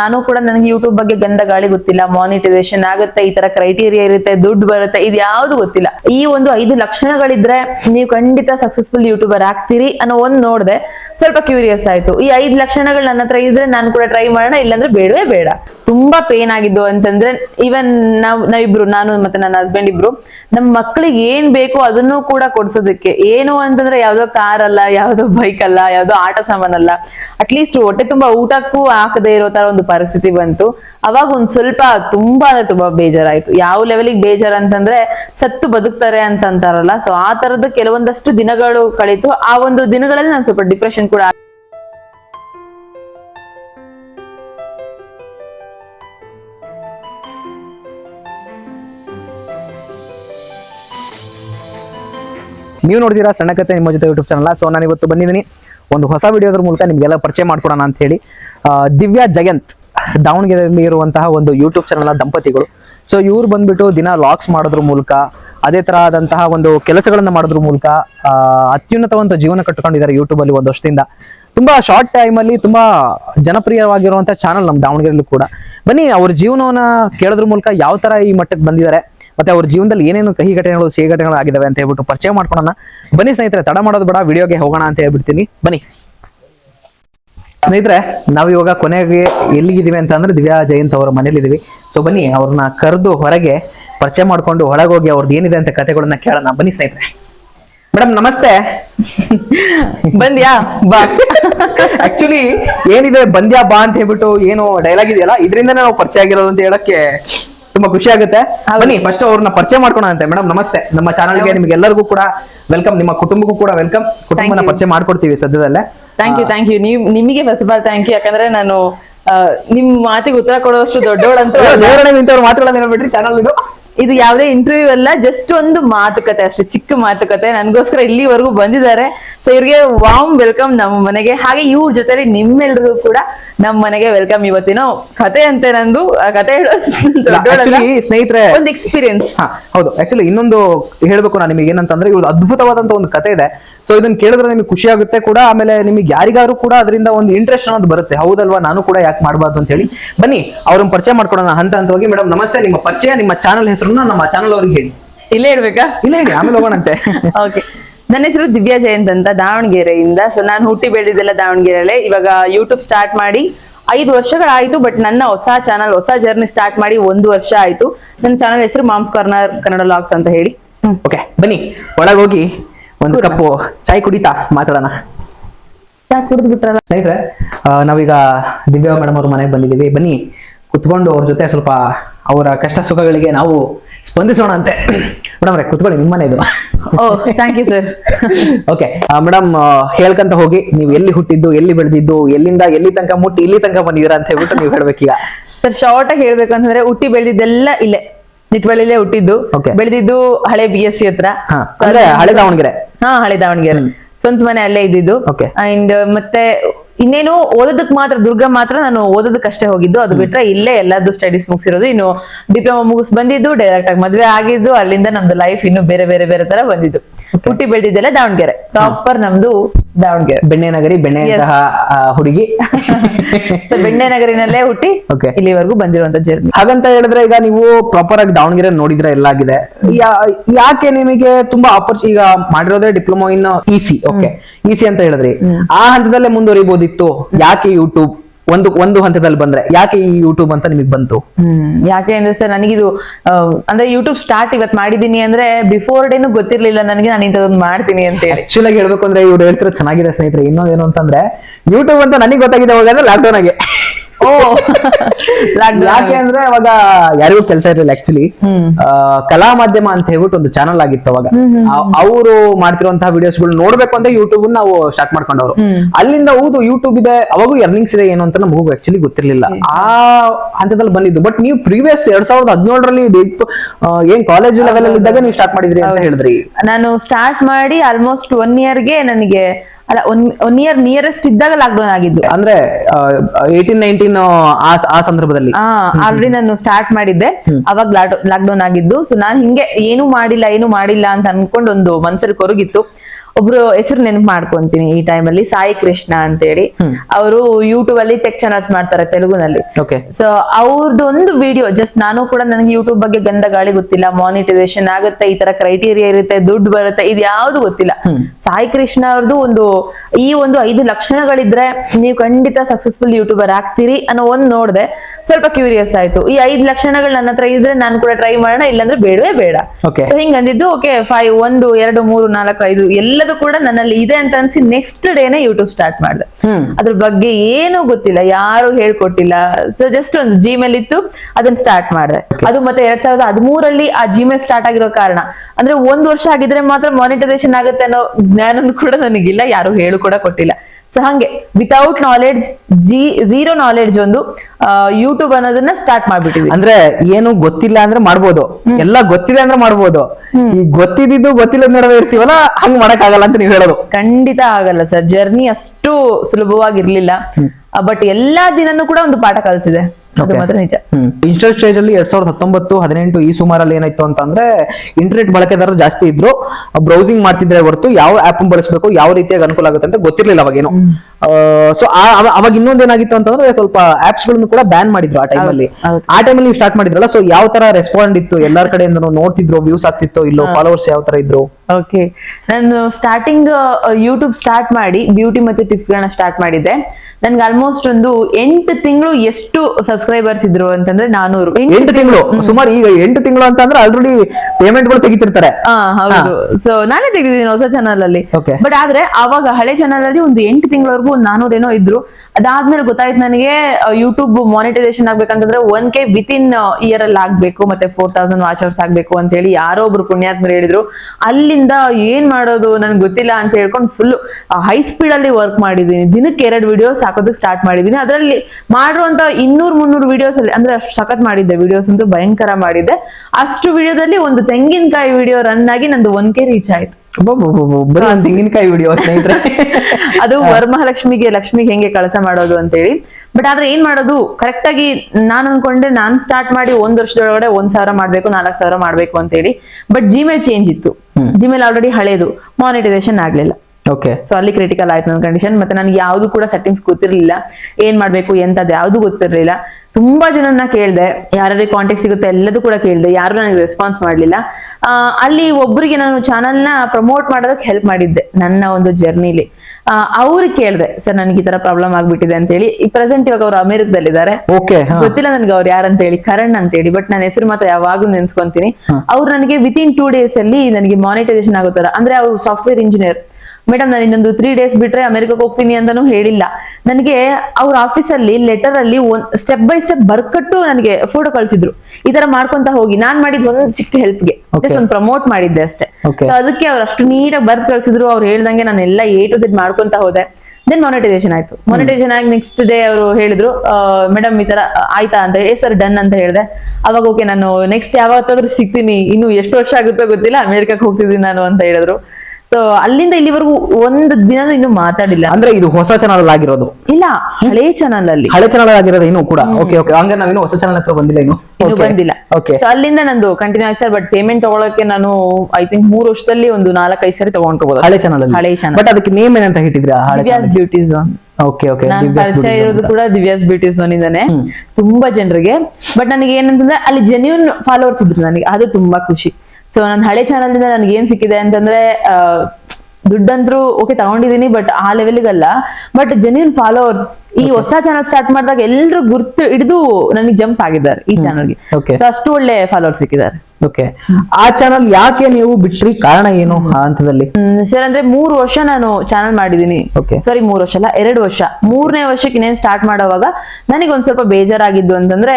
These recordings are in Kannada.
ನಾನು ಕೂಡ ನನಗೆ ಯೂಟ್ಯೂಬ್ ಬಗ್ಗೆ ಗಂಧ ಗಾಳಿ ಗೊತ್ತಿಲ್ಲ ಮಾನಿಟೈಸೇಷನ್ ಆಗುತ್ತೆ, ಈ ತರ ಕ್ರೈಟೀರಿಯಾ ಇರುತ್ತೆ, ದುಡ್ಡು ಬರುತ್ತೆ, ಇದು ಯಾವ್ದು ಗೊತ್ತಿಲ್ಲ. ಈ ಒಂದು ಐದು ಲಕ್ಷಣಗಳಿದ್ರೆ ನೀವು ಖಂಡಿತ ಸಕ್ಸಸ್ಫುಲ್ ಯೂಟ್ಯೂಬರ್ ಆಗ್ತೀರಿ ಅನ್ನೋ ಒಂದ್ ನೋಡಿದೆ ಸ್ವಲ್ಪ ಕ್ಯೂರಿಯಸ್ ಆಯ್ತು. ಈ ಐದು ಲಕ್ಷಣಗಳು ನನ್ನ ಹತ್ರ ಇದ್ರೆ ನಾನು ಕೂಡ ಟ್ರೈ ಮಾಡೋಣ, ಇಲ್ಲಾಂದ್ರೆ ಬೇಡವೇ ಬೇಡ. ತುಂಬಾ ಪೇನ್ ಆಗಿದ್ದು ಅಂತಂದ್ರೆ ಈವನ್ ನಾವ್ ನಾವಿಬ್ರು, ನಾನು ಮತ್ತೆ ನನ್ನ ಹಸ್ಬೆಂಡ್ ಇಬ್ರು ನಮ್ಮ ಮಕ್ಳಿಗೆ ಏನ್ ಬೇಕೋ ಅದನ್ನು ಕೂಡ ಕೊಡ್ಸೋದಕ್ಕೆ. ಏನು ಅಂತಂದ್ರೆ ಯಾವ್ದೋ ಕಾರ್ ಅಲ್ಲ, ಯಾವ್ದೋ ಬೈಕ್ ಅಲ್ಲ, ಯಾವ್ದೋ ಆಟ ಸಾಮಾನಲ್ಲ ಅಟ್ಲೀಸ್ಟ್ ಹೊಟ್ಟೆ ತುಂಬಾ ಊಟಕ್ಕೂ ಹಾಕದೇ ಇರೋ ತರ ಒಂದು ಪರಿಸ್ಥಿತಿ ಬಂತು. ಅವಾಗ ಒಂದ್ ಸ್ವಲ್ಪ ತುಂಬಾ ತುಂಬಾ ಬೇಜಾರಾಯ್ತು. ಯಾವ ಲೆವೆಲಿಗೆ ಬೇಜಾರ ಅಂತಂದ್ರೆ ಸತ್ತು ಬದುಕ್ತಾರೆ ಅಂತ ಅಂತಾರಲ್ಲ ಸೊ ಆ ತರದ ಕೆಲವೊಂದಷ್ಟು ದಿನಗಳು ಕಳೀತು. ಆ ಒಂದು ದಿನಗಳಲ್ಲಿ ನಾನು ಸ್ವಲ್ಪ ಡಿಪ್ರೆಷನ್ ಕೂಡ ನೀವು ನೋಡಿದಿರಾ ಸಣ್ಣ ಕತೆ ನಿಮ್ಮ ಜೊತೆ ಯೂಟ್ಯೂಬ್ ಚಾನಲ್ ಸೊ ನಾನು ಇವತ್ತು ಬಂದಿದ್ದೀನಿ. ಒಂದು ಹೊಸ ವಿಡಿಯೋದ್ರ ಮೂಲಕ ನಿಮಗೆಲ್ಲ ಪರಿಚಯ ಮಾಡ್ಕೊಡೋಣ ಅಂತ ಹೇಳಿ. ದಿವ್ಯಾ ಜಯಂತ್ ದಾವಣಗೆರೆಯಲ್ಲಿ ಇರುವಂತಹ ಒಂದು ಯೂಟ್ಯೂಬ್ ಚಾನಲ್ನ ದಂಪತಿಗಳು. ಸೊ ಇವ್ರು ಬಂದ್ಬಿಟ್ಟು ದಿನ ಲಾಕ್ಸ್ ಮಾಡೋದ್ರ ಮೂಲಕ, ಅದೇ ತರ ಆದಂತಹ ಒಂದು ಕೆಲಸಗಳನ್ನು ಮಾಡೋದ್ರ ಮೂಲಕ ಅತ್ಯುನ್ನತವಂತ ಅತ್ಯುನ್ನತ ಜೀವನ ಕಟ್ಟಿಕೊಂಡಿದ್ದಾರೆ ಯೂಟ್ಯೂಬ್ ಅಲ್ಲಿ ಒಂದು ವರ್ಷದಿಂದ. ತುಂಬಾ ಶಾರ್ಟ್ ಟೈಮ್ ಅಲ್ಲಿ ತುಂಬಾ ಜನಪ್ರಿಯವಾಗಿರುವಂತಹ ಚಾನಲ್ ನಮ್ಮ ದಾವಣಗೆರೆಯಲ್ಲೂ ಕೂಡ. ಬನ್ನಿ, ಅವ್ರ ಜೀವನವನ್ನ ಕೇಳೋದ್ರ ಮೂಲಕ ಯಾವ ತರ ಈ ಮಟ್ಟಕ್ಕೆ ಬಂದಿದ್ದಾರೆ. ಮತ್ತೆ ಅವ್ರ ಜೀವನದಲ್ಲಿ ಏನೇನು ಕಹಿ ಘಟನೆಗಳು, ಸಿಹಿ ಘಟನೆಗಳು ಆಗಿದಾವೆ ಅಂತ ಹೇಳ್ಬಿಟ್ಟು ಪರಿಚಯ ಮಾಡ್ಕೊಳ್ಳೋಣ. ಬನ್ನಿ ಸ್ನೇಹಿತರೆ, ತಡ ಮಾಡೋದು ಬೇಡ, ವಿಡಿಯೋಗೆ ಹೋಗೋಣ ಅಂತ ಹೇಳ್ಬಿಡ್ತೀನಿ. ಬನ್ನಿ. ಸ್ನೇಹಿತರೆ ನಾವು ಇವಾಗ ಕೊನೆಗೆ ಎಲ್ಲಿಗಿದೀವಿ ಅಂತ ಅಂದ್ರೆ ದಿವ್ಯಾ ಜಯಂತ್ ಅವರ ಮನೇಲಿದ್ದೀವಿ. ಸೊ ಬನ್ನಿ, ಅವ್ರನ್ನ ಕರೆದು ಹೊರಗೆ ಪರಿಚಯ ಮಾಡ್ಕೊಂಡು ಹೊರಗೋಗಿ ಅವ್ರದ್ದು ಏನಿದೆ ಅಂತ ಕತೆಗಳನ್ನ ಕೇಳೋಣ. ಬನ್ನಿ ಸ್ನೇಹಿತರೆ. ಮೇಡಮ್ ನಮಸ್ತೆ. ಬಂದ್ಯಾ? ಬಾ. ಆಕ್ಚುಲಿ ಏನಿದೆ, ಬಂದ್ಯಾ, ಬಾ ಅಂತ ಹೇಳ್ಬಿಟ್ಟು ಏನು ಡೈಲಾಗ್ ಇದೆಯಲ್ಲ? ಇದರಿಂದ ನಾವು ಪರಿಚಯ ಆಗಿರೋದು ಅಂತ ಹೇಳಕ್ಕೆ ತುಂಬಾ ಖುಷಿ ಆಗುತ್ತೆ. ಬನ್ನಿ ಫಸ್ಟ್ ಅವ್ರನ್ನ ಪರಿಚಯ ಮಾಡ್ಕೊಳ ಅಂತ ಮೇಡಮ್ ನಮಸ್ತೆ. ನಮ್ಮ ಚಾನಲ್ಗೆ ನಿಮ್ಗೆ ಎಲ್ಲರಿಗೂ ಕೂಡ ವೆಲ್ಕಮ್ ನಿಮ್ಮ ಕುಟುಂಬಕ್ಕೂ ಕೂಡ ವೆಲ್ಕಮ್ ಕುಟುಂಬನ ಪರಿಚಯ ಮಾಡ್ಕೊಡ್ತೀವಿ ಸದ್ಯದಲ್ಲೇ. ಥ್ಯಾಂಕ್ ಯು ಥ್ಯಾಂಕ್ ಯು ನೀವು ನಿಮಗೆ first of all thank you ಯಾಕಂದ್ರೆ ನಾನು ನಿಮ್ ಮಾತಿಗೆ ಉತ್ತರ ಕೊಡೋಷ್ಟು ದೊಡ್ಡವಳಂತ ನಿಂತವ್ರ ಮಾತುಗಳನ್ನ ಚಾನಲ್ ಇದು. ಇದು ಯಾವುದೇ ಇಂಟರ್ವ್ಯೂ ಅಲ್ಲ ಜಸ್ಟ್ ಒಂದು ಮಾತುಕತೆ ಅಷ್ಟೇ ಚಿಕ್ಕ ಮಾತುಕತೆ. ನನಗೋಸ್ಕರ ಇಲ್ಲಿವರೆಗೂ ಬಂದಿದ್ದಾರೆ. ಸೊ ಇವ್ರಿಗೆ ವಾಮ್ ವೆಲ್ಕಮ್ ನಮ್ಮ ಮನೆಗೆ. ಹಾಗೆ ಇವ್ರ ಜೊತೆಲಿ ನಿಮ್ಮೆಲ್ರಿಗೂ ಕೂಡ ನಮ್ಮ ಮನೆಗೆ ವೆಲ್ಕಮ್ ಇವತ್ತಿನ ಕತೆ ಅಂತೆ ನಂದು. ಕತೆ ಸ್ನೇಹಿತರೆ ಒಂದು ಎಕ್ಸ್ಪೀರಿಯನ್ಸ್ ಹೌದು. ಆಕ್ಚುಲಿ ಇನ್ನೊಂದು ಹೇಳ್ಬೇಕು ನಾನು ನಿಮಗೆ ಏನಂತಂದ್ರೆ ಇವ್ರು ಅದ್ಭುತವಾದಂತ ಒಂದು ಕತೆ ಇದೆ. ಸೊ ಇದನ್ನ ಕೇಳಿದ್ರೆ ನಿಮಗೆ ಖುಷಿ ಆಗುತ್ತೆ ಕೂಡ. ಆಮೇಲೆ ನಿಮಗೆ ಯಾರಿಗಾರು ಕೂಡ ಅದರಿಂದ ಒಂದು ಇಂಟ್ರೆಸ್ಟ್ ಅನ್ನೋದು ಬರುತ್ತೆ. ಹೌದಲ್ವಾ? ನಾನು ಕೂಡ ಯಾಕೆ ಮಾಡಬಾರ್ದು ಅಂತ ಹೇಳಿ. ಬನ್ನಿ ಅವ್ರನ್ನ ಪರಿಚಯ ಮಾಡ್ಕೊಡೋಣ. ಹಂತ ಹಂತವಾಗಿ ಮೇಡಮ್ ನಮಸ್ತೆ. ನಿಮ್ಮ ಪರಿಚಯ ನಿಮ್ಮ ಚಾನಲ್ ಹೆಸರನ್ನ ನಮ್ಮ ಚಾನಲ್ ಅವ್ರಿಗೆ ಹೇಳಿ. ಇಲ್ಲೇ ಇಡ್ಬೇಕಾ ಇಲ್ಲೇ ಹೇಳಿ ಆಮೇಲೆ ಹೋಗೋಣಂತೆ. ಓಕೆ ನನ್ನ ಹೆಸರು ದಿವ್ಯಾ ಜಯಂತ್ ಅಂತ ದಾವಣಗೆರೆಯಿಂದ. ಸೊ ನಾನು ಹುಟ್ಟಿ ಬೆಳೆದಿದ್ದೆಲ್ಲ ದಾವಣಗೆರೆಯಲ್ಲೇ. ಇವಾಗ ಯೂಟ್ಯೂಬ್ ಸ್ಟಾರ್ಟ್ ಮಾಡಿ ಐದು ವರ್ಷಗಳಾಯ್ತು ಬಟ್ ನನ್ನ ಹೊಸ ಚಾನಲ್ ಹೊಸ ಜರ್ನಿ ಸ್ಟಾರ್ಟ್ ಮಾಡಿ ಒಂದು ವರ್ಷ ಆಯ್ತು. ನನ್ನ ಚಾನಲ್ ಹೆಸರು ಮಾಮ್ಸ್ ಕಾರ್ನರ್ ಕನ್ನಡ ಲಾಗ್ಸ್ ಅಂತ ಹೇಳಿ. ಓಕೆ ಬನ್ನಿ. ಒಳಗೋಗಿ ಹೋಗಿ ಒಂದು ಕಪ್ ಚಾಯ್ ಕುಡಿತಾ ಮಾತಾಡೋಣ. ಚಾಯ್ ಕುಡಿದು ಬಿಟ್ರಲ್ಲ? ಸ್ನೇಹಿತರೆ ನಾವೀಗ ದಿವ್ಯಾ ಮೇಡಮ್ ಅವ್ರ ಮನೆಗೆ ಬಂದಿದ್ದೀವಿ. ಬನ್ನಿ ಕುತ್ಕೊಂಡು ಅವ್ರ ಜೊತೆ ಸ್ವಲ್ಪ ಅವರ ಕಷ್ಟ ಸುಖಗಳಿಗೆ ನಾವು ಸ್ಪಂದಿಸೋಣ ಅಂತೆ ಮೇಡಮ್ ರೇ ಕುತ್ಕೊಳ್ಳಿ ನಿಮ್ಮನೆ ಇದು. ಓ thank you sir okay madam ಹೇಳ್ಕಂತ ಹೋಗಿ ನೀವು ಎಲ್ಲಿ ಹುಟ್ಟಿದ್ದು ಎಲ್ಲಿ ಬೆಳೆದಿದ್ದು ಎಲ್ಲಿಂದ ಎಲ್ಲಿ ತನಕ ಮುಟ್ಟಿ ಇಲ್ಲಿ ತನಕ ಬಂದಿದ್ದೀರಾ ಅಂತ ಹೇಳ್ಬಿಟ್ಟು ನೀವು ಹೇಳ್ಬೇಕೀಗ. ಸರ್ ಶಾರ್ಟ್ ಆಗಿ ಹೇಳ್ಬೇಕು ಅಂತಂದ್ರೆ ಹುಟ್ಟಿ ಬೆಳೆದಿದ್ದೆಲ್ಲ ಇಲ್ಲೇ. ನಿಟ್ವಳ್ಳಿಲೇ ಹುಟ್ಟಿದ್ದು. ಬೆಳೆದಿದ್ದು ಹಳೆ ಬಿ ಎಸ್ ಸಿ ಹತ್ರ. ಹಳೆ ದಾವಣಗೆರೆ. ಹಾ ಹಳೆ ದಾವಣಗೆರೆ. ಸ್ವಂತ ಮನೆ ಅಲ್ಲೇ ಇದ್ದಿದ್ದು. ಅಂಡ್ ಮತ್ತೆ ಇನ್ನೇನು ಓದೋದಕ್ ಮಾತ್ರ ದುರ್ಗ ಮಾತ್ರ ನಾನು ಓದೋದಕ್ಕಷ್ಟೇ ಹೋಗಿದ್ದು. ಅದು ಬಿಟ್ರೆ ಇಲ್ಲೇ ಎಲ್ಲಾದ್ರು ಸ್ಟಡೀಸ್ ಮುಗಿಸಿರೋದು. ಇನ್ನು ಡಿಪ್ಲೊಮಾ ಮುಗಿಸ್ ಬಂದಿದ್ದು ಡೈರೆಕ್ಟ್ ಆಗಿ ಮದ್ವೆ ಆಗಿದ್ದು ಅಲ್ಲಿಂದ ನಮ್ದು ಲೈಫ್ ಇನ್ನು ಬೇರೆ ಬೇರೆ ಬೇರೆ ತರ ಬಂದಿದ್ದು. ಹುಟ್ಟಿ ಬೆಳೆದಿದ್ದೆಲ್ಲ ದಾವಣಗೆರೆ. ಪ್ರಾಪರ್ ನಮ್ದು ದಾವಣಗೆರೆ. ಬೆಣ್ಣೆ ನಗರಿ ಬೆಣ್ಣೆ ಹುಡುಗಿ. ಬೆಣ್ಣೆ ನಗರಿನಲ್ಲೇ ಹುಟ್ಟಿ. ಇಲ್ಲಿವರೆಗೂ ಬಂದಿರುವಂತ ಜರ್ನಿ ಹಾಗಂತ ಹೇಳಿದ್ರೆ ಈಗ ನೀವು ಪ್ರಾಪರ್ ಆಗಿ ದಾವಣಗೆರೆ ನೋಡಿದ್ರೆ ಎಲ್ಲ ಆಗಿದೆ. ಯಾಕೆ ನಿಮಗೆ ತುಂಬಾ ಆಪರ್ಚು ಈಗ ಮಾಡಿರೋದೇ diploma in EC okay EC ಅಂತ ಹೇಳಿದ್ರಿ. ಆ ಹಂತದಲ್ಲೇ ಮುಂದುವರಿಬಹುದಿತ್ತು ಯಾಕೆ ಯೂಟ್ಯೂಬ್ ಒಂದು ಒಂದು ಹಂತದಲ್ಲಿ ಬಂದ್ರೆ ಯಾಕೆ ಈ ಯೂಟ್ಯೂಬ್ ಅಂತ ನಿಮಗೆ ಬಂತು? ಹ್ಮ್ ಯಾಕೆ ಅಂದ್ರೆ ಸರ್ ನನಗಿದು ಅಂದ್ರೆ ಯೂಟ್ಯೂಬ್ ಸ್ಟಾರ್ಟ್ ಇವತ್ ಮಾಡಿದೀನಿ ಅಂದ್ರೆ ಬಿಫೋರ್ ಡೇನು ಗೊತ್ತಿರ್ಲಿಲ್ಲ ನನಗೆ ನಾನು ಇಂಥದ್ದೊಂದು ಮಾಡ್ತೀನಿ ಅಂತ ಹೇಳಿ ಆಕ್ಚುಲ್ ಆಗಿ ಹೇಳ್ಬೇಕು ಅಂದ್ರೆ ಇವ್ರು ಹೇಳ್ತಿರೋ ಚೆನ್ನಾಗಿದೆ ಸ್ನೇಹಿತರೆ. ಇನ್ನೊಂದೇನು ಏನು ಅಂತಂದ್ರೆ ಯೂಟ್ಯೂಬ್ ಅಂತ ನನಗೆ ಗೊತ್ತಾಗಿದೆ ಹೋಗಂದ್ರೆ ಲಾಕ್ಡೌನ್ ಆಗಿ. ಯಾಕೆ ಅಂದ್ರೆ ಅವಾಗ ಯಾರಿಗೂ ಕೆಲಸ ಇರಲಿಲ್ಲ ಆಕ್ಚುಲಿ. ಕಲಾ ಮಾಧ್ಯಮ ಅಂತ ಹೇಳ್ಬಿಟ್ಟು ಒಂದು ಚಾನಲ್ ಆಗಿತ್ತು ಅವಾಗ. ಅವರು ಮಾಡ್ತಿರುವಂತಹ ವಿಡಿಯೋಸ್ಗಳು ನೋಡ್ಬೇಕು ಅಂತ ಯೂಟ್ಯೂಬ್ ನಾವು ಸ್ಟಾರ್ಟ್ ಮಾಡ್ಕೊಂಡವ್ರು. ಅಲ್ಲಿಂದ ಹೌದು ಯೂಟ್ಯೂಬ್ ಇದೆ ಅವಾಗೂ ಎರ್ನಿಂಗ್ಸ್ ಇದೆ ಏನು ಅಂತ ನಮಗೂ ಆಕ್ಚುಲಿ ಗೊತ್ತಿರ್ಲಿಲ್ಲ. ಆ ಹಂತದಲ್ಲಿ ಬಂದಿದ್ದು. ಬಟ್ ನೀವು ಪ್ರೀವಿಯಸ್ ಎರಡ್ ಸಾವಿರದ ಹದಿನೇಳರಲ್ಲಿ ಏನ್ ಕಾಲೇಜ್ ಲೆವೆಲ್ ಅಲ್ಲಿ ಇದ್ದಾಗ ನೀವು ಸ್ಟಾರ್ಟ್ ಮಾಡಿದ್ರಿ ಅಂತ ಹೇಳಿದ್ರಿ. ನಾನು ಸ್ಟಾರ್ಟ್ ಮಾಡಿ ಆಲ್ಮೋಸ್ಟ್ ಒನ್ ಇಯರ್ಗೆ ನನಗೆ ಅಲ್ಲ ಒನ್ ಒನ್ ಇಯರ್ ನಿಯರೆಸ್ಟ್ ಇದ್ದಾಗ ಲಾಕ್ಡೌನ್ ಆಗಿದ್ದು. ಅಂದ್ರೆ ಏಯ್ಟೀನ್ ನೈನ್ಟೀನ್ ಆ ಸಂದರ್ಭದಲ್ಲಿ. ಆ ಆಲ್ರೆಡಿ ನಾನು ಸ್ಟಾರ್ಟ್ ಮಾಡಿದ್ದೆ. ಅವಾಗ ಲಾಕ್ಡೌನ್ ಆಗಿದ್ದು. ಸೊ ನಾನು ಹಿಂಗೆ ಏನು ಮಾಡಿಲ್ಲ ಏನು ಮಾಡಿಲ್ಲ ಅಂತ ಅನ್ಕೊಂಡು ಒಂದು ಮನ್ಸಲ್ಲಿ ಕೊರಗಿತ್ತು. ಒಬ್ರು ಹೆಸರು ನೆನಪು ಮಾಡ್ಕೊಂತೀನಿ ಈ ಟೈಮಲ್ಲಿ ಸಾಯಿ ಕೃಷ್ಣ ಅಂತೇಳಿ. ಅವರು ಯೂಟ್ಯೂಬ್ ಅಲ್ಲಿ ಟೆಕ್ ಚಾನಲ್ಸ್ ಮಾಡ್ತಾರೆ ತೆಲುಗುನಲ್ಲಿ. ಓಕೆ ಸೊ ಅವ್ರದ್ದು ಒಂದು ವಿಡಿಯೋ ಜಸ್ಟ್ ನಾನು ಕೂಡ ನನಗೆ ಯೂಟ್ಯೂಬ್ ಬಗ್ಗೆ ಗಂಧ ಗಾಳಿ ಗೊತ್ತಿಲ್ಲ ಮಾನಿಟೈಸೇಷನ್ ಆಗುತ್ತೆ ಈ ತರ ಕ್ರೈಟೀರಿಯಾ ಇರುತ್ತೆ ದುಡ್ಡು ಬರುತ್ತೆ ಇದು ಯಾವ್ದು ಗೊತ್ತಿಲ್ಲ. ಸಾಯಿ ಕೃಷ್ಣ ಅವ್ರದ್ದು ಒಂದು ಈ ಒಂದು ಐದು ಲಕ್ಷಣಗಳಿದ್ರೆ ನೀವು ಖಂಡಿತ ಸಕ್ಸಸ್ಫುಲ್ ಯೂಟ್ಯೂಬರ್ ಆಗ್ತೀರಿ ಅನ್ನೋ ಒಂದ್ ನೋಡ್ದೆ ಸ್ವಲ್ಪ ಕ್ಯೂರಿಯಸ್ ಆಯ್ತು. ಈ ಐದು ಲಕ್ಷಣಗಳು ನನ್ನ ಹತ್ರ ಇದ್ರೆ ನಾನು ಕೂಡ ಟ್ರೈ ಮಾಡೋಣ ಇಲ್ಲಾಂದ್ರೆ ಬೇಡವೇ ಬೇಡ. ಸೊ ಹಿಂಗಂದಿದ್ದು ಓಕೆ ಫೈವ್ ಒಂದು ಎರಡು ಮೂರು ನಾಲ್ಕು ಐದು ಎಲ್ಲದೂ ಕೂಡ ನನ್ನಲ್ಲಿ ಇದೆ ಅಂತ ಅನ್ಸಿ ನೆಕ್ಸ್ಟ್ ಡೇನೆ ಯೂಟ್ಯೂಬ್ ಸ್ಟಾರ್ಟ್ ಮಾಡಿದೆ. ಅದ್ರ ಬಗ್ಗೆ ಏನು ಗೊತ್ತಿಲ್ಲ ಯಾರು ಹೇಳ್ಕೊಟ್ಟಿಲ್ಲ. ಸೊ ಜಸ್ಟ್ ಒಂದು ಜಿಮೇಲ್ ಇತ್ತು ಅದನ್ನ ಸ್ಟಾರ್ಟ್ ಮಾಡಿದೆ. ಅದು ಮತ್ತೆ ಎರಡ್ ಸಾವಿರದ ಹದಿಮೂರಲ್ಲಿ ಆ ಜಿಮೇಲ್ ಸ್ಟಾರ್ಟ್ ಆಗಿರೋ ಕಾರಣ. ಅಂದ್ರೆ ಒಂದ್ ವರ್ಷ ಆಗಿದ್ರೆ ಮಾತ್ರ ಮಾನಿಟೈಸೇಷನ್ ಆಗುತ್ತೆ ಅನ್ನೋ ಜ್ಞಾನ ಕೂಡ ನನಗಿಲ್ಲ ಯಾರು ಹೇಳು ಕೂಡ ಕೊಟ್ಟಿಲ್ಲ. ಸೊ ಹಂಗೆ ವಿತೌಟ್ ನಾಲೆಡ್ಜ್ ಜಿ ಝೀರೋ ನಾಲೆಡ್ಜ್ ಒಂದು ಯೂಟ್ಯೂಬ್ ಅನ್ನೋದನ್ನ ಸ್ಟಾರ್ಟ್ ಮಾಡ್ಬಿಟ್ಟಿದ್ವಿ. ಅಂದ್ರೆ ಏನು ಗೊತ್ತಿಲ್ಲ ಅಂದ್ರೆ ಮಾಡ್ಬೋದು. ಎಲ್ಲ ಗೊತ್ತಿದೆ ಅಂದ್ರೆ ಮಾಡ್ಬೋದು. ಈ ಗೊತ್ತಿದ್ದು ಗೊತ್ತಿಲ್ಲದ ನಡುವೆ ಇರ್ತೀವಲ್ಲ ಹಂಗ್ ಮಾಡಕ್ ಆಗಲ್ಲ ಅಂತ ನೀವು ಹೇಳೋದು. ಖಂಡಿತ ಆಗಲ್ಲ ಸರ್. ಜರ್ನಿ ಅಷ್ಟು ಸುಲಭವಾಗಿರ್ಲಿಲ್ಲ. ಬಟ್ ಎಲ್ಲಾ ದಿನನೂ ಕೂಡ ಒಂದು ಪಾಠ ಕಲಿಸಿದೆ. ಅದು ಮಾತ್ರ ನಿಜ. ಇನ್ಸ್ಟಲ್ ಸ್ಟೇಜ್ ಅಲ್ಲಿ ಎರಡ್ ಸಾವಿರದ ಹತ್ತೊಂಬತ್ತು ಹದಿನೆಂಟು ಈ ಸುಮಾರಲ್ಲಿ ಏನಾಯ್ತು ಅಂತಂದ್ರೆ ಇಂಟರ್ನೆಟ್ ಬಳಕೆದಾರರು ಜಾಸ್ತಿ ಇದ್ರು. ಬ್ರೌಸಿಂಗ್ ಮಾಡ್ತಿದ್ರೆ ಹೊರತು ಯಾವ ಆಪ್ ಬಳಸಬೇಕು ಯಾವ ರೀತಿಯಾಗಿ ಅನುಕೂಲ ಆಗುತ್ತೆ ಅಂತ ಗೊತ್ತಿರ್ಲಿಲ್ಲ ಅವಾಗೇನು. ಸೊ ಅವಾಗ ಇನ್ನೊಂದ್ ಏನಾಗಿತ್ತು ಅಂತಂದ್ರೆ ಸ್ವಲ್ಪ ಆಪ್ಸ್ಗಳನ್ನು ಕೂಡ ಬ್ಯಾನ್ ಮಾಡಿದ್ರು ಆ ಟೈಮಲ್ಲಿ. ಆ ಟೈಮಲ್ಲಿ ನೀವು ಸ್ಟಾರ್ಟ್ ಮಾಡಿದ್ರಲ್ಲ ಸೊ ಯಾವ ತರ ರೆಸ್ಪಾಂಡ್ ಇತ್ತು ಎಲ್ಲಾರ ಕಡೆಯಿಂದ ನೋಡ್ತಿದ್ರು ವ್ಯೂಸ್ ಆಗ್ತಿತ್ತು ಇಲ್ಲೋ ಫಾಲೋವರ್ಸ್ ಯಾವ ತರ ಇದ್ರು? ಓಕೆ ನಾನು ಸ್ಟಾರ್ಟಿಂಗ್ ಯೂಟ್ಯೂಬ್ ಸ್ಟಾರ್ಟ್ ಮಾಡಿ ಬ್ಯೂಟಿ ಮತ್ತೆ ಟಿಪ್ಸ್ ಗಳನ್ನ ಸ್ಟಾರ್ಟ್ ಮಾಡಿದ್ದೆ. ನನ್ಗೆ ಆಲ್ಮೋಸ್ಟ್ ಒಂದು ಎಂಟು ತಿಂಗಳು ಎಷ್ಟು ಸಬ್ಸ್ಕ್ರೈಬರ್ಸ್ ಇದ್ರು ಅಂತಂದ್ರೆ ನಾನೂರು. ಎಂಟು ತಿಂಗಳು. ಸುಮಾರು ಈಗ ಎಂಟು ತಿಂಗಳು ಅಂತಂದ್ರೆ ಆಲ್ರೆಡಿ ಪೇಮೆಂಟ್ಗಳು ತೆಗಿತಿರ್ತಾರೆ. ಹೌದು. ಸೊ ನಾನೇ ತೆಗೆದಿದ್ದೀನಿ ಹೊಸ ಚಾನಲ್ ಅಲ್ಲಿ. ಬಟ್ ಆದ್ರೆ ಅವಾಗ ಹಳೆ ಚಾನಲ್ ಅಲ್ಲಿ ಒಂದು ಎಂಟು ತಿಂಗಳವರೆಗೂ ಒಂದು ನಾನೂರೇನೋ ಇದ್ರು. ಅದಾದ್ಮೇಲೆ ಗೊತ್ತಾಯ್ತು ನನಗೆ ಯೂಟ್ಯೂಬ್ ಮಾನಿಟೈಸೇಷನ್ ಆಗ್ಬೇಕಂತಂದ್ರೆ one K within year ಅಲ್ಲಿ ಆಗ್ಬೇಕು ಮತ್ತೆ ಫೋರ್ ತೌಸಂಡ್ ವಾಚರ್ಸ್ ಆಗ್ಬೇಕು ಅಂತ ಹೇಳಿ ಯಾರೋ ಒಬ್ರು ಪುಣ್ಯಾತ್ಮರು ಹೇಳಿದ್ರು. ಅಲ್ಲಿಂದ ಏನ್ ಮಾಡೋದು ನನ್ಗೆ ಗೊತ್ತಿಲ್ಲ ಅಂತ ಹೇಳ್ಕೊಂಡು ಫುಲ್ ಹೈ ಸ್ಪೀಡ್ ಅಲ್ಲಿ ವರ್ಕ್ ಮಾಡಿದೀನಿ ದಿನಕ್ಕೆ ಎರಡು ವಿಡಿಯೋಸ್ ಹಾಕೋದಕ್ಕೆ ಸ್ಟಾರ್ಟ್ ಮಾಡಿದೀನಿ ಅದರಲ್ಲಿ ಮಾಡಿರುವಂತ ಇನ್ನೂರ್ ಮುನ್ನೂರು ವಿಡಿಯೋಸ್ ಅಲ್ಲಿ ಅಂದ್ರೆ ಅಷ್ಟು ಸಖತ್ ಮಾಡಿದ್ದೆ ವಿಡಿಯೋಸ್ ಅಂತೂ ಭಯಂಕರ ಮಾಡಿದ್ದೆ. ಅಷ್ಟು ವಿಡಿಯೋದಲ್ಲಿ ಒಂದು ತೆಂಗಿನಕಾಯಿ ವಿಡಿಯೋ ರನ್ ಆಗಿ ನಂದು ಒನ್ ಕೆ ರೀಚ್ ಆಯ್ತು. ತೆಂಗಿನಕಾಯಿ ವಿಡಿಯೋ ಸ್ನೇಹಿತರೆ. ಅದು ವರಮಹಾಲಕ್ಷ್ಮಿಗೆ ಲಕ್ಷ್ಮಿಗೆ ಹೆಂಗೆ ಕಳಸ ಮಾಡೋದು ಅಂತೇಳಿ. ಬಟ್ ಆದ್ರೆ ಏನ್ ಮಾಡೋದು ಕರೆಕ್ಟ್ ಆಗಿ ನಾನ್ ಅನ್ಕೊಂಡೆ ನಾನ್ ಸ್ಟಾರ್ಟ್ ಮಾಡಿ ಒಂದ್ ವರ್ಷದೊಳಗಡೆ ಒಂದ್ ಸಾವಿರ ಮಾಡ್ಬೇಕು ನಾಲ್ಕ್ ಸಾವಿರ ಮಾಡ್ಬೇಕು ಅಂತೇಳಿ. ಬಟ್ ಜಿಮೇಲ್ ಚೇಂಜ್ ಇತ್ತು. ಜಿಮೇಲ್ ಆಲ್ರೆಡಿ ಹಳೇದು ಮಾನಿಟೈಸೇಷನ್ ಆಗ್ಲಿಲ್ಲ. ಓಕೆ ಸೊ ಅಲ್ಲಿ ಕ್ರಿಟಿಕಲ್ ಆಯ್ತು ನನ್ನ ಕಂಡೀಷನ್ ಮತ್ತೆ ನನಗೆ ಯಾವ್ದು ಕೂಡ ಸೆಟ್ಟಿಂಗ್ಸ್ ಗೊತ್ತಿರ್ಲಿಲ್ಲ. ಏನ್ ಮಾಡ್ಬೇಕು ಎಂತದ್ದು ಯಾವ್ದು ಗೊತ್ತಿರ್ಲಿಲ್ಲ. ತುಂಬಾ ಜನನ್ನ ಕೇಳ್ದೆ ಯಾರಾದ್ರೂ ಕಾಂಟ್ಯಾಕ್ಟ್ ಸಿಗುತ್ತೆ ಎಲ್ಲದೂ ಕೂಡ ಕೇಳಿದೆ ಯಾರು ನನಗೆ ರೆಸ್ಪಾನ್ಸ್ ಮಾಡ್ಲಿಲ್ಲ. ಆ, ಅಲ್ಲಿ ಒಬ್ಬರಿಗೆ ನಾನು ಚಾನಲ್ನ ಪ್ರಮೋಟ್ ಮಾಡೋದಕ್ಕೆ ಹೆಲ್ಪ್ ಮಾಡಿದ್ದೆ ನನ್ನ ಒಂದು ಜರ್ನಿಲಿ ಅವ್ರಿಗೆ ಕೇಳ್ದೆ ಸರ್ ನನಗೆ ಈ ತರ ಪ್ರಾಬ್ಲಮ್ ಆಗ್ಬಿಟ್ಟಿದೆ ಅಂತ ಹೇಳಿ ಈ ಪ್ರೆಸೆಂಟ್ ಇವಾಗ ಅವ್ರು ಅಮೆರಿಕದಲ್ಲಿದ್ದಾರೆ. ಓಕೆ ಗೊತ್ತಿಲ್ಲ ನನ್ಗೆ ಅವ್ರು ಯಾರಂತ ಹೇಳಿ ಕರಣ್ ಅಂತ ಹೇಳಿ ಬಟ್ ನನ್ನ ಹೆಸರು ಮಾತ್ರ ಯಾವಾಗ್ಲೂ ನೆನ್ಸ್ಕೊಂತೀನಿ. ಅವ್ರು ನನಗೆ ವಿತ್ ಇನ್ ಟೂ ಡೇಸ್ ಅಲ್ಲಿ ನನಗೆ ಮಾನಿಟೈಸೇಷನ್ ಆಗುತ್ತಾರ ಅಂದ್ರೆ ಅವ್ರು ಸಾಫ್ಟ್ವೇರ್ ಇಂಜಿನಿಯರ್ ಮೇಡಮ್ ನಾನು ಇನ್ನೊಂದು ತ್ರೀ ಡೇಸ್ ಬಿಟ್ರೆ ಅಮೆರಿಕಕ್ಕೆ ಹೋಗ್ತೀನಿ ಅಂತಾನು ಹೇಳಿಲ್ಲ. ನನಗೆ ಅವ್ರ ಆಫೀಸಲ್ಲಿ ಲೆಟರ್ ಅಲ್ಲಿ ಒಂದ್ ಸ್ಟೆಪ್ ಬೈ ಸ್ಟೆಪ್ ಬರ್ಕಟ್ಟು ನನಗೆ ಫೋಟೋ ಕಳ್ಸಿದ್ರು. ಈ ತರ ಮಾಡ್ಕೊಂತ ಹೋಗಿ. ನಾನ್ ಮಾಡಿದ್ ಒಂದು ಚಿಕ್ಕ ಹೆಲ್ಪ್ಗೆ. ಜಸ್ಟ್ ಒಂದು ಪ್ರಮೋಟ್ ಮಾಡಿದ್ದೆ ಅಷ್ಟೇ. ಸೊ ಅದಕ್ಕೆ ಅವ್ರು ಅಷ್ಟು ನೀಟಾಗಿ ಬರ್ಕ್ ಕಳ್ಸಿದ್ರು. ಅವ್ರು ಹೇಳ್ದಂಗೆ ನಾನು ಎಲ್ಲ ಎ ಟು ಜೆಡ್ ಮಾಡ್ಕೊಂತ ಹೋದೆ. ದೆನ್ ಮೊನಿಟೈಸೇಷನ್ ಆಯ್ತು. ಮಾನಿಟೈಸೇಷನ್ ಆಗಿ ನೆಕ್ಸ್ಟ್ ಡೇ ಅವರು ಹೇಳಿದ್ರು ಮೇಡಮ್ ಈ ತರ ಆಯ್ತಾ ಅಂತ ಹೇಳಿ ಸರ್ ಡನ್ ಅಂತ ಹೇಳಿದೆ. ಅವಾಗ ಓಕೆ ನಾನು ನೆಕ್ಸ್ಟ್ ಯಾವತ್ತಾದ್ರೂ ಸಿಗ್ತೀನಿ. ಇನ್ನು ಎಷ್ಟು ವರ್ಷ ಆಗುತ್ತೋ ಗೊತ್ತಿಲ್ಲ ಅಮೆರಿಕಕ್ಕೆ ಹೋಗ್ತಿದ್ದೀನಿ ನಾನು ಅಂತ ಹೇಳಿದ್ರು. ಸೊ ಅಲ್ಲಿಂದ ಇಲ್ಲಿವರೆಗೂ ಒಂದು ದಿನ ಇನ್ನು ಮಾತಾಡಿಲ್ಲ. ಅಂದ್ರೆ ಇದು ಹೊಸ ಚಾನಲ್ ಆಗಿರೋದು ಇಲ್ಲ ಹಳೆ ಚಾನಲ್ ಅಲ್ಲಿ ಹಳೆ ಚಾನಲ್ ಆಗಿರೋದು ಇನ್ನು ಕೂಡ? ಓಕೆ ಓಕೆ ಹಂಗ ನಾವಿನ್ನು ಹೊಸ ಚಾನಲ್ ಹತ್ರ ಬಂದಿಲ್ಲ ಇನ್ನು? ಇನ್ನು ಬಂದಿಲ್ಲ. ಓಕೆ ಸೊ ಅಲ್ಲಿಂದ ನಂದು ಕಂಟಿನ್ಯೂ ಆಯ್ತು ಸರ್ ಬಟ್ ಪೇಮೆಂಟ್ ತಗೊಳಕ್ಕೆ ನಾನು ಐ ತಿಂಕ್ ಮೂರು ವರ್ಷದಲ್ಲಿ ಒಂದು ನಾಲ್ಕೈದು ಸರಿ ತಗೊಂಡಿರ್ಬೋದು. ಹಳೆ ಚಾನಲ್ ಅಲ್ಲಿ ಹಳೆ ಚಾನಲ್ ಬಟ್ ಅದಕ್ಕೆ ನೇಮ್ ಏನಂತ ಇಟ್ಟಿದ್ರಾ ಹಳೆ Divya's beauty zone okay okay ನಾನು ಪರಿಚಯ ಇರೋದು ಕೂಡ ದಿವ್ಯಾಸ್ ಬ್ಯೂಟಿ ಝೋನ್ ಇಂದಾನೆ. ತುಂಬಾ ಜನರಿಗೆ. ಬಟ್ ನನಗೆ ಏನಂತಂದ್ರೆ ಅಲ್ಲಿ ಜೆನ್ಯೂನ್ ಫಾಲೋವರ್ಸ್ ಇದ್ರು ನನಗೆ. ಅದು ತುಂಬಾ ಖುಷಿ. ಸೊ ನನ್ನ ಹಳೆ ಚಾನಲ್ ಇಂದ ನನಗೆ ಏನ್ ಸಿಕ್ಕಿದೆ ಅಂತಂದ್ರೆ ದುಡ್ಡಂತರೂ ಓಕೆ ತಗೊಂಡಿದೀನಿ ಬಟ್ ಆ ಲೆವೆಲ್ಗಲ್ಲ ಬಟ್ ಜೆನ್ಯೂನ್ ಫಾಲೋವರ್ಸ್ ಈ ಹೊಸ ಚಾನಲ್ ಸ್ಟಾರ್ಟ್ ಮಾಡಿದಾಗ ಎಲ್ರು ಗುರ್ತು ಹಿಡಿದು ನನಗೆ ಜಂಪ್ ಆಗಿದ್ದಾರೆ ಈ ಚಾನಲ್ಗೆ. ಸೊ ಅಷ್ಟು ಒಳ್ಳೆ ಫಾಲೋವರ್ಸ್ ಸಿಕ್ಕಿದ್ದಾರೆ. ಓಕೆ ಆ ಚಾನಲ್ ಯಾಕೆ ನೀವು ಬಿಟ್ರಿ? ಕಾರಣ ಏನು ಆ ಹಂತದಲ್ಲಿ? ಸರ್ ಅಂದ್ರೆ ಮೂರು ವರ್ಷ ನಾನು ಚಾನಲ್ ಮಾಡಿದೀನಿ ಓಕೆ ಸಾರಿ ಮೂರು ವರ್ಷ ಅಲ್ಲ ಎರಡು ವರ್ಷ. ಮೂರನೇ ವರ್ಷಕ್ಕೆ ಇನ್ನೇನ್ ಸ್ಟಾರ್ಟ್ ಮಾಡೋವಾಗ ನನಗೆ ಒಂದ್ ಸ್ವಲ್ಪ ಬೇಜಾರಾಗಿದ್ದು ಅಂತಂದ್ರೆ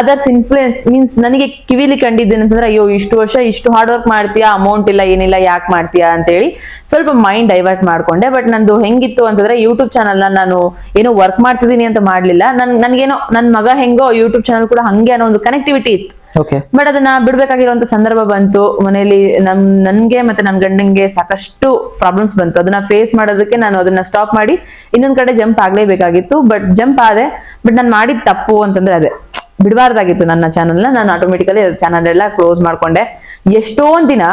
ಅದರ್ಸ್ ಇನ್ಫ್ಲೂಯೆನ್ಸ್ ಮೀನ್ಸ್ ನನಗೆ ಕಿವಿಲಿ ಕಂಡಿದ್ದೇನೆ ಅಂತಂದ್ರೆ ಅಯ್ಯೋ ಇಷ್ಟು ವರ್ಷ ಇಷ್ಟು ಹಾರ್ಡ್ ವರ್ಕ್ ಮಾಡ್ತೀಯಾ? ಅಮೌಂಟ್ ಇಲ್ಲ ಏನಿಲ್ಲ ಯಾಕೆ ಮಾಡ್ತೀಯಾ? ಅಂತೇಳಿ ಸ್ವಲ್ಪ ಮೈಂಡ್ ಡೈವರ್ಟ್ ಮಾಡ್ಕೊಂಡೆ. ಬಟ್ ನಂದು ಹೆಂಗಿತ್ತು ಅಂತಂದ್ರೆ ಯೂಟ್ಯೂಬ್ ಚಾನಲ್ ನಾನು ಏನೋ ವರ್ಕ್ ಮಾಡ್ತಿದ್ದೀನಿ ಅಂತ ಮಾಡ್ಲಿಲ್ಲ. ನನ್ ನನ್ಗೇನೋ ನನ್ನ ಮಗ ಹೆಂಗೋ ಯೂಟ್ಯೂಬ್ ಚಾನಲ್ ಕೂಡ ಹಂಗೆ ಅನ್ನೋ ಒಂದು ಕನೆಕ್ಟಿವಿಟಿ ಇತ್ತು. ಬಟ್ ಅದನ್ನ ಬಿಡ್ಬೇಕಾಗಿರುವಂತ ಸಂದರ್ಭ ಬಂತು. ಮನೆಯಲ್ಲಿ ನಮ್, ನನ್ಗೆ ಮತ್ತೆ ನನ್ ಗಂಡಂಗೆ ಸಾಕಷ್ಟು ಪ್ರಾಬ್ಲಮ್ಸ್ ಬಂತು. ಅದನ್ನ ಫೇಸ್ ಮಾಡೋದಕ್ಕೆ ನಾನು ಅದನ್ನ ಸ್ಟಾಪ್ ಮಾಡಿ ಇನ್ನೊಂದ್ ಕಡೆ ಜಂಪ್ ಆಗ್ಲೇಬೇಕಾಗಿತ್ತು. ಬಟ್ ಜಂಪ್ ಆದೆ. ಬಟ್ ನಾನು ಮಾಡಿದ ತಪ್ಪು ಅಂತಂದ್ರೆ ಅದೇ. ಬಿಡಬಾರ್ದಾಗಿತ್ತು ನನ್ನ ಚಾನಲ್ನ ನಾನು ಆಟೋಮೆಟಿಕಲಿ ಚಾನಲ್ ಎಲ್ಲ ಕ್ಲೋಸ್ ಮಾಡ್ಕೊಂಡೆ. ಎಷ್ಟೊಂದು ದಿನ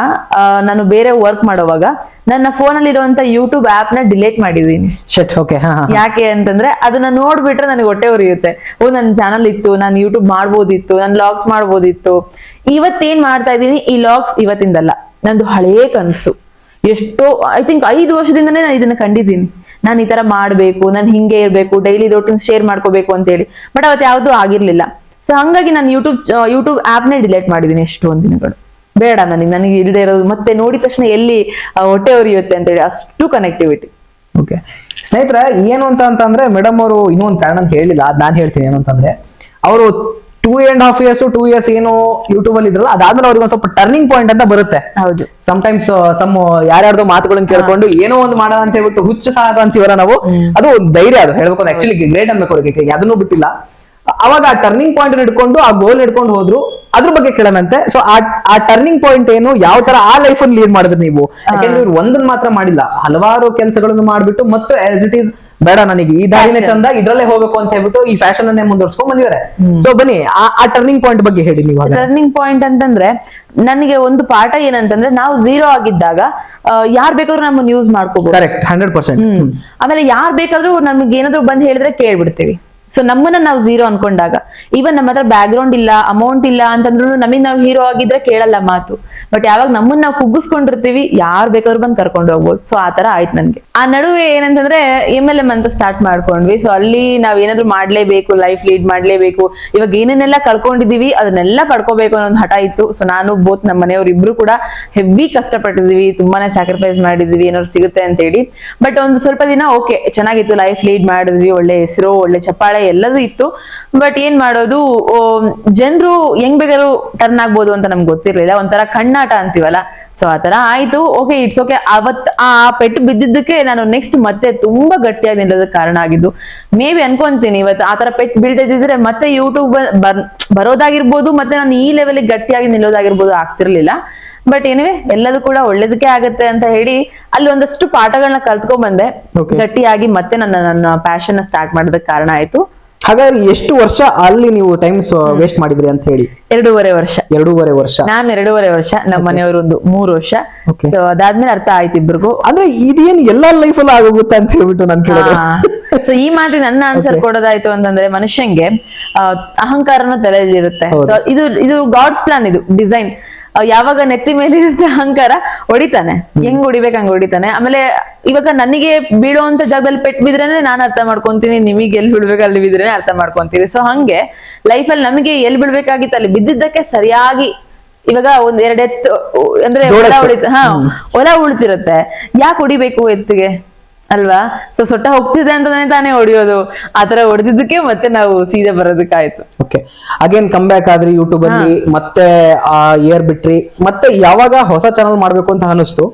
ನಾನು ಬೇರೆ ವರ್ಕ್ ಮಾಡುವಾಗ ನನ್ನ ಫೋನಲ್ಲಿ ಇರುವಂತ ಯೂಟ್ಯೂಬ್ ಆಪ್ನ ಡಿಲೀಟ್ ಮಾಡಿದೀನಿ ಶಟ್ ಓಕೆ ಯಾಕೆ ಅಂತಂದ್ರೆ ಅದನ್ನ ನೋಡ್ಬಿಟ್ರೆ ನನಗೆ ಹೊಟ್ಟೆ ಉರಿಯುತ್ತೆ. ಓ ನನ್ನ ಚಾನಲ್ ಇತ್ತು ನಾನು ಯೂಟ್ಯೂಬ್ ಮಾಡ್ಬೋದಿತ್ತು ನಾನು ಲಾಗ್ಸ್ ಮಾಡ್ಬೋದಿತ್ತು. ಇವತ್ತೇನ್ ಮಾಡ್ತಾ ಇದ್ದೀನಿ? ಈ ಲಾಗ್ಸ್ ಇವತ್ತಿಂದಲ್ಲ. ನಂದು ಹಳೇ ಕನಸು. ಎಷ್ಟೋ ಐ ಥಿಂಕ್ ಐದು ವರ್ಷದಿಂದನೇ ನಾನು ಇದನ್ನ ಕಂಡಿದ್ದೀನಿ. ನಾನು ಈ ತರ ಮಾಡ್ಬೇಕು ನಾನು ಹಿಂಗೆ ಇರ್ಬೇಕು ಡೈಲಿ ರೋಟೀನ್ ಶೇರ್ ಮಾಡ್ಕೋಬೇಕು ಅಂತ ಹೇಳಿ ಬಟ್ ಅವತ್ತು ಯಾವ್ದು ಆಗಿರ್ಲಿಲ್ಲ. ಸೊ ಹಂಗಾಗಿ ನಾನು ಯೂಟ್ಯೂಬ್ ಯೂಟ್ಯೂಬ್ ಆ್ಯಪ್ನೇ ಡಿಲೀಟ್ ಮಾಡಿದ್ದೀನಿ ಎಷ್ಟೊಂದು ದಿನಗಳು. ಬೇಡ ನನಗೆ ನನಗೆ ಇಲ್ಲದೆ ಇರೋದು. ಮತ್ತೆ ನೋಡಿದ ತಕ್ಷಣ ಎಲ್ಲಿ ಹೊಟ್ಟೆ ಉರಿಯುತ್ತೆ ಅಂತ ಹೇಳಿ ಅಷ್ಟು ಕನೆಕ್ಟಿವಿಟಿ ಓಕೆ ಸ್ನೇಹಿತರೆ ಏನು ಅಂತ ಅಂತಂದ್ರೆ ಮೇಡಮ್ ಅವರು ಇನ್ನೊಂದು ಕಾರಣ ಹೇಳಿಲ್ಲ. ಅದು ನಾನು ಹೇಳ್ತೀನಿ ಏನು ಅಂತಂದ್ರೆ ಅವರು two and half years two years ಏನು ಯೂಟ್ಯೂಬ್ ಅಲ್ಲಿ ಇದ್ರಲ್ಲ ಅದಾದ್ಮೇಲೆ ಅವ್ರಿಗೆ ಒಂದು ಸ್ವಲ್ಪ ಟರ್ನಿಂಗ್ ಪಾಯಿಂಟ್ ಅಂತ ಬರುತ್ತೆ. ಹೌದು. ಸಮಟೈಮ್ಸ್ ಸಮ್ ಯಾರ್ಯಾರ್ದು ಮಾತುಗಳನ್ನ ಕೇಳ್ಕೊಂಡು ಏನೋ ಒಂದು ಮಾಡೋಣ ಅಂತ ಹೇಳ್ಬಿಟ್ಟು ಹುಚ್ಚು ಸಾಹಸ ಅಂತೀವಲ್ಲ ನಾವು ಅದು ಒಂದು ಧೈರ್ಯ ಅದು. ಹೇಳ್ಬೇಕು ಆಕ್ಚುಲಿ ಗ್ರೇಟ್ ಅನ್ಬೇಕು ಅವ್ರಿಗೆ. ಅದನ್ನು ಬಿಟ್ಟಿಲ್ಲ. ಅವಾಗ ಆ ಟರ್ನಿಂಗ್ ಪಾಯಿಂಟ್ ಹಿಡ್ಕೊಂಡು ಆ ಗೋಲ್ ಹಿಡ್ಕೊಂಡು ಹೋದ್ರು. ಅದ್ರ ಬಗ್ಗೆ ಕೇಳನಂತೆ ಸೊ ಆ ಟರ್ನಿಂಗ್ ಪಾಯಿಂಟ್ ಏನು ಯಾವ ತರ ಆ ಲೈಫ್ ಅಲ್ಲಿ ಲೀಡ್ ಮಾಡಿದ್ರಿ ನೀವು? ಯಾಕೆಂದ್ರೆ ಇವ್ರು ಒಂದನ್ ಮಾತ್ರ ಮಾಡಿಲ್ಲ. ಹಲವಾರು ಕೆಲಸಗಳನ್ನು ಮಾಡ್ಬಿಟ್ಟು ಮತ್ತೆ ಆಸ್ ಇಟ್ ಈಸ್ ಬೇಡ ನನಗೆ ಈ ದಾರಿನೇ ಚಂದ ಇದ್ರಲ್ಲೇ ಹೋಗ್ಬೇಕು ಅಂತ ಹೇಳ್ಬಿಟ್ಟು ಈ ಫ್ಯಾಷನ್ ಅನ್ನೇ ಮುಂದುವರ್ಸ್ಕೊಂಡ್ ಬಂದಿದ್ದಾರೆ. ಸೊ ಬನ್ನಿ ಆ- ಟರ್ನಿಂಗ್ ಪಾಯಿಂಟ್ ಬಗ್ಗೆ ಹೇಳಿ ನೀವು. ಟರ್ನಿಂಗ್ ಪಾಯಿಂಟ್ ಅಂತಂದ್ರೆ ನನಗೆ ಒಂದು ಪಾಠ ಏನಂತಂದ್ರೆ ನಾವು ಝೀರೋ ಆಗಿದ್ದಾಗ ಯಾರ್ ಬೇಕಾದ್ರೂ ನಮ್ಮನ್ನ ಯೂಸ್ ಮಾಡ್ಕೋಬಹುದು ಕರೆಕ್ಟ್ ಹಂಡ್ರೆಡ್ ಪರ್ಸೆಂಟ್ ಆಮೇಲೆ ಯಾರ್ ಬೇಕಾದ್ರೂ ನಮ್ಗೆ ಏನಾದ್ರು ಬಂದ್ ಹೇಳಿದ್ರೆ ಕೇಳ್ಬಿಡ್ತೀವಿ. ಸೊ ನಮ್ಮನ್ನ ನಾವು ಝೀರೋ ಅನ್ಕೊಂಡಾಗ. ಈವನ್ ನಮ್ಮ ಹತ್ರ ಬ್ಯಾಕ್ ಗ್ರೌಂಡ್ ಇಲ್ಲ ಅಮೌಂಟ್ ಇಲ್ಲ ಅಂತಂದ್ರು ನಮಗ್ ನಾವು ಹೀರೋ ಆಗಿದ್ರೆ ಕೇಳಲ್ಲ ಮಾತು. ಬಟ್ ಯಾವಾಗ ನಮ್ಮನ್ನ ನಾವು ಕುಗ್ಗಿಸ್ಕೊಂಡಿರ್ತೀವಿ, ಯಾರ್ ಬೇಕಾದ್ರೂ ಬಂದ್ ಕರ್ಕೊಂಡು ಹೋಗ್ಬೋದು. ಸೊ ಆ ತರ ಆಯ್ತು ನನ್ಗೆ. ಆ ನಡುವೆ ಏನಂತಂದ್ರೆ ಎಂ ಎಲ್ ಎಂ ಅಂತ ಸ್ಟಾರ್ಟ್ ಮಾಡ್ಕೊಂಡ್ವಿ. ಸೊ ಅಲ್ಲಿ ನಾವ್ ಏನಾದ್ರು ಮಾಡ್ಲೇಬೇಕು ಲೈಫ್ ಲೀಡ್ ಮಾಡ್ಲೇಬೇಕು. ಇವಾಗ ಏನೇನೆಲ್ಲ ಕಳ್ಕೊಂಡಿದೀವಿ, ಅದನ್ನೆಲ್ಲ ಪಡ್ಕೋಬೇಕು ಅನ್ನೋ ಒಂದು ಹಠ ಇತ್ತು. ಸೊ ನಾನು ಬೋತ್ ನಮ್ಮ ಮನೆಯವ್ರು ಇಬ್ರು ಕೂಡ ಹೆವಿ ಕಷ್ಟಪಟ್ಟಿದೀವಿ, ತುಂಬಾನೇ ಸ್ಯಾಕ್ರಿಫೈಸ್ ಮಾಡಿದೀವಿ, ಏನಾದ್ರು ಸಿಗುತ್ತೆ ಅಂತ ಹೇಳಿ. ಬಟ್ ಒಂದು ಸ್ವಲ್ಪ ದಿನ ಓಕೆ ಚೆನ್ನಾಗಿತ್ತು ಲೈಫ್ ಲೀಡ್ ಮಾಡಿದ್ವಿ, ಒಳ್ಳೆ ಹೆಸರು, ಒಳ್ಳೆ ಚಪ್ಪಾಳೆ ಎಲ್ಲದೂ ಇತ್ತು. ಬಟ್ ಏನ್ ಮಾಡೋದು ಜನರು ಹೆಂಗ್ ಬೇಕಾದ್ರೂ ಟರ್ನ್ ಆಗ್ಬೋದು ಅಂತ ನಮ್ಗೆ ಗೊತ್ತಿರ್ಲಿಲ್ಲ. ಒಂಥರ ಕಣ್ಣಾಟ ಅಂತೀವಲ್ಲ. ಸೊ ಆ ತರ ಆಯ್ತು. ಓಕೆ ಇಟ್ಸ್ ಓಕೆ ಅವತ್ ಆ ಪೆಟ್ಟು ಬಿದ್ದಿದ್ದಕ್ಕೆ ನಾನು ನೆಕ್ಸ್ಟ್ ಮತ್ತೆ ತುಂಬಾ ಗಟ್ಟಿಯಾಗಿ ನಿಲ್ಲೋದಕ್ಕೆ ಕಾರಣ ಆಗಿದ್ದು. ಮೇ ಬಿ ಅನ್ಕೊಂತೀನಿ ಇವತ್ತು ಆತರ ತರ ಪೆಟ್ಟು ಬೀಳ್ತಿದ್ರೆ ಮತ್ತೆ ಯೂಟ್ಯೂಬ್ ಬರೋದಾಗಿರ್ಬೋದು ಮತ್ತೆ ನಾನು ಈ ಲೆವೆಲ್ ಗಟ್ಟಿಯಾಗಿ ನಿಲ್ಲೋದಾಗಿರ್ಬೋದು ಆಗ್ತಿರ್ಲಿಲ್ಲ. ಬಟ್ ಏನಿವೆ ಎಲ್ಲದೂ ಕೂಡ ಒಳ್ಳೇದಕ್ಕೆ ಆಗತ್ತೆ ಅಂತ ಹೇಳಿ ಅಲ್ಲಿ ಒಂದಷ್ಟು ಪಾಠಗಳನ್ನ ಕಲ್ತ್ಕೊಂಡ್ ಬಂದೆ. ಗಟ್ಟಿಯಾಗಿ ಮತ್ತೆ ನನ್ನ ನನ್ನ ಪ್ಯಾಷನ್ ಸ್ಟಾರ್ಟ್ ಮಾಡೋದಕ್ಕೆ ಕಾರಣ ಆಯ್ತು. ಹಾಗಾದ್ರೆ ಎಷ್ಟು ವರ್ಷ ಅಲ್ಲಿ ನೀವು ಟೈಮ್ಸ್ ವೇಸ್ಟ್ ಮಾಡಿದ್ರಿ ಅಂತ ಹೇಳಿ? ಎರಡೂವರೆ ವರ್ಷ. ಎರಡೂವರೆ ವರ್ಷ. ನಾನು ಎರಡೂವರೆ ವರ್ಷ ನಮ್ಮ ಮನೆಯವರು ಒಂದು ಮೂರು ವರ್ಷ. ಸೊ ಅದಾದ್ಮೇಲೆ ಅರ್ಥ ಆಯ್ತು ಇಬ್ರಿಗೂ. ಅಂದ್ರೆ ಇದೇನು ಎಲ್ಲಾ ಲೈಫ್ ಅಲ್ಲಿ ಆಗೋಗುತ್ತೆ ಅಂತ ಹೇಳ್ಬಿಟ್ಟು ನಾನು ಕೇಳಿದ್ರೆ ಸೊ ಈ ಮಾತಿಗೆ ನನ್ನ ಆನ್ಸರ್ ಕೊಡೋದಾಯ್ತು ಅಂತಂದ್ರೆ ಮನುಷ್ಯಂಗೆ ಅಹಂಕಾರನ ತಲೆಯಲ್ಲಿರುತ್ತೆ. ಇರುತ್ತೆ ಸೊ ಇದು ಇದು ಗಾಡ್ಸ್ ಪ್ಲಾನ್ ಇದು ಡಿಸೈನ್ ಯಾವಾಗ ನೆತ್ತಿ ಮೇಲಿರುತ್ತೆ ಅಹಂಕಾರ ಹೊಡಿತಾನೆ. ಹೆಂಗ್ ಹೊಡಿಬೇಕು ಹಂಗ್ ಹೊಡಿತಾನೆ. ಆಮೇಲೆ ಇವಾಗ ನನಗೆ ಬೀಳುವಂತ ಜಾಗದಲ್ಲಿ ಪೆಟ್ ಬಿದ್ರೇನೆ ನಾನು ಅರ್ಥ ಮಾಡ್ಕೊಂತೀನಿ ನಿಮಗೆ ಎಲ್ಲಿ ಬಿಡ್ಬೇಕು ಅಲ್ಲಿ ಬಿದ್ರೇನೆ ಅರ್ಥ ಮಾಡ್ಕೊಂತೀರಿ ಸೊ ಹಂಗೆ ಲೈಫಲ್ಲಿ ನಮಗೆ ಎಲ್ಲಿ ಬಿಡ್ಬೇಕಾಗಿತ್ತು ಅಲ್ಲಿ ಬಿದ್ದಿದ್ದಕ್ಕೆ ಸರಿಯಾಗಿ ಇವಾಗ ಒಂದ್ ಎರಡೆತ್ತು ಅಂದ್ರೆ ಹೊಲ. ಉಳಿತ ಹಾ ಹೊಲ ಉಳಿತಿರುತ್ತೆ. ಯಾಕೆ ಹೊಡಿಬೇಕು ಎತ್ತಿಗೆ? ಅಲ್ವಾ? ಸೊ ಸೊಟ್ಟ ಹೋಗ್ತಿದೆ ಅಂತಾನೆ ತಾನೇ ಹೊಡಿಯೋದು. ಆತರ ಹೊಡೆದಿದ್ದಕ್ಕೆ ಮತ್ತೆ ನಾವು ಸೀದಾ ಬರೋದಕ್ಕಾಯ್ತು. ಓಕೆ ಅಗೇನ್ ಕಮ್ ಬ್ಯಾಕ್ ಆದ್ರೆ ಯೂಟ್ಯೂಬ್ ಅಲ್ಲಿ? ಮತ್ತೆ ಆ ಇಯರ್ ಬಿಟ್ರಿ? ಮತ್ತೆ ಯಾವಾಗ ಹೊಸ ಚಾನಲ್ ಮಾಡ್ಬೇಕು ಅಂತ ಅನಿಸ್ತು?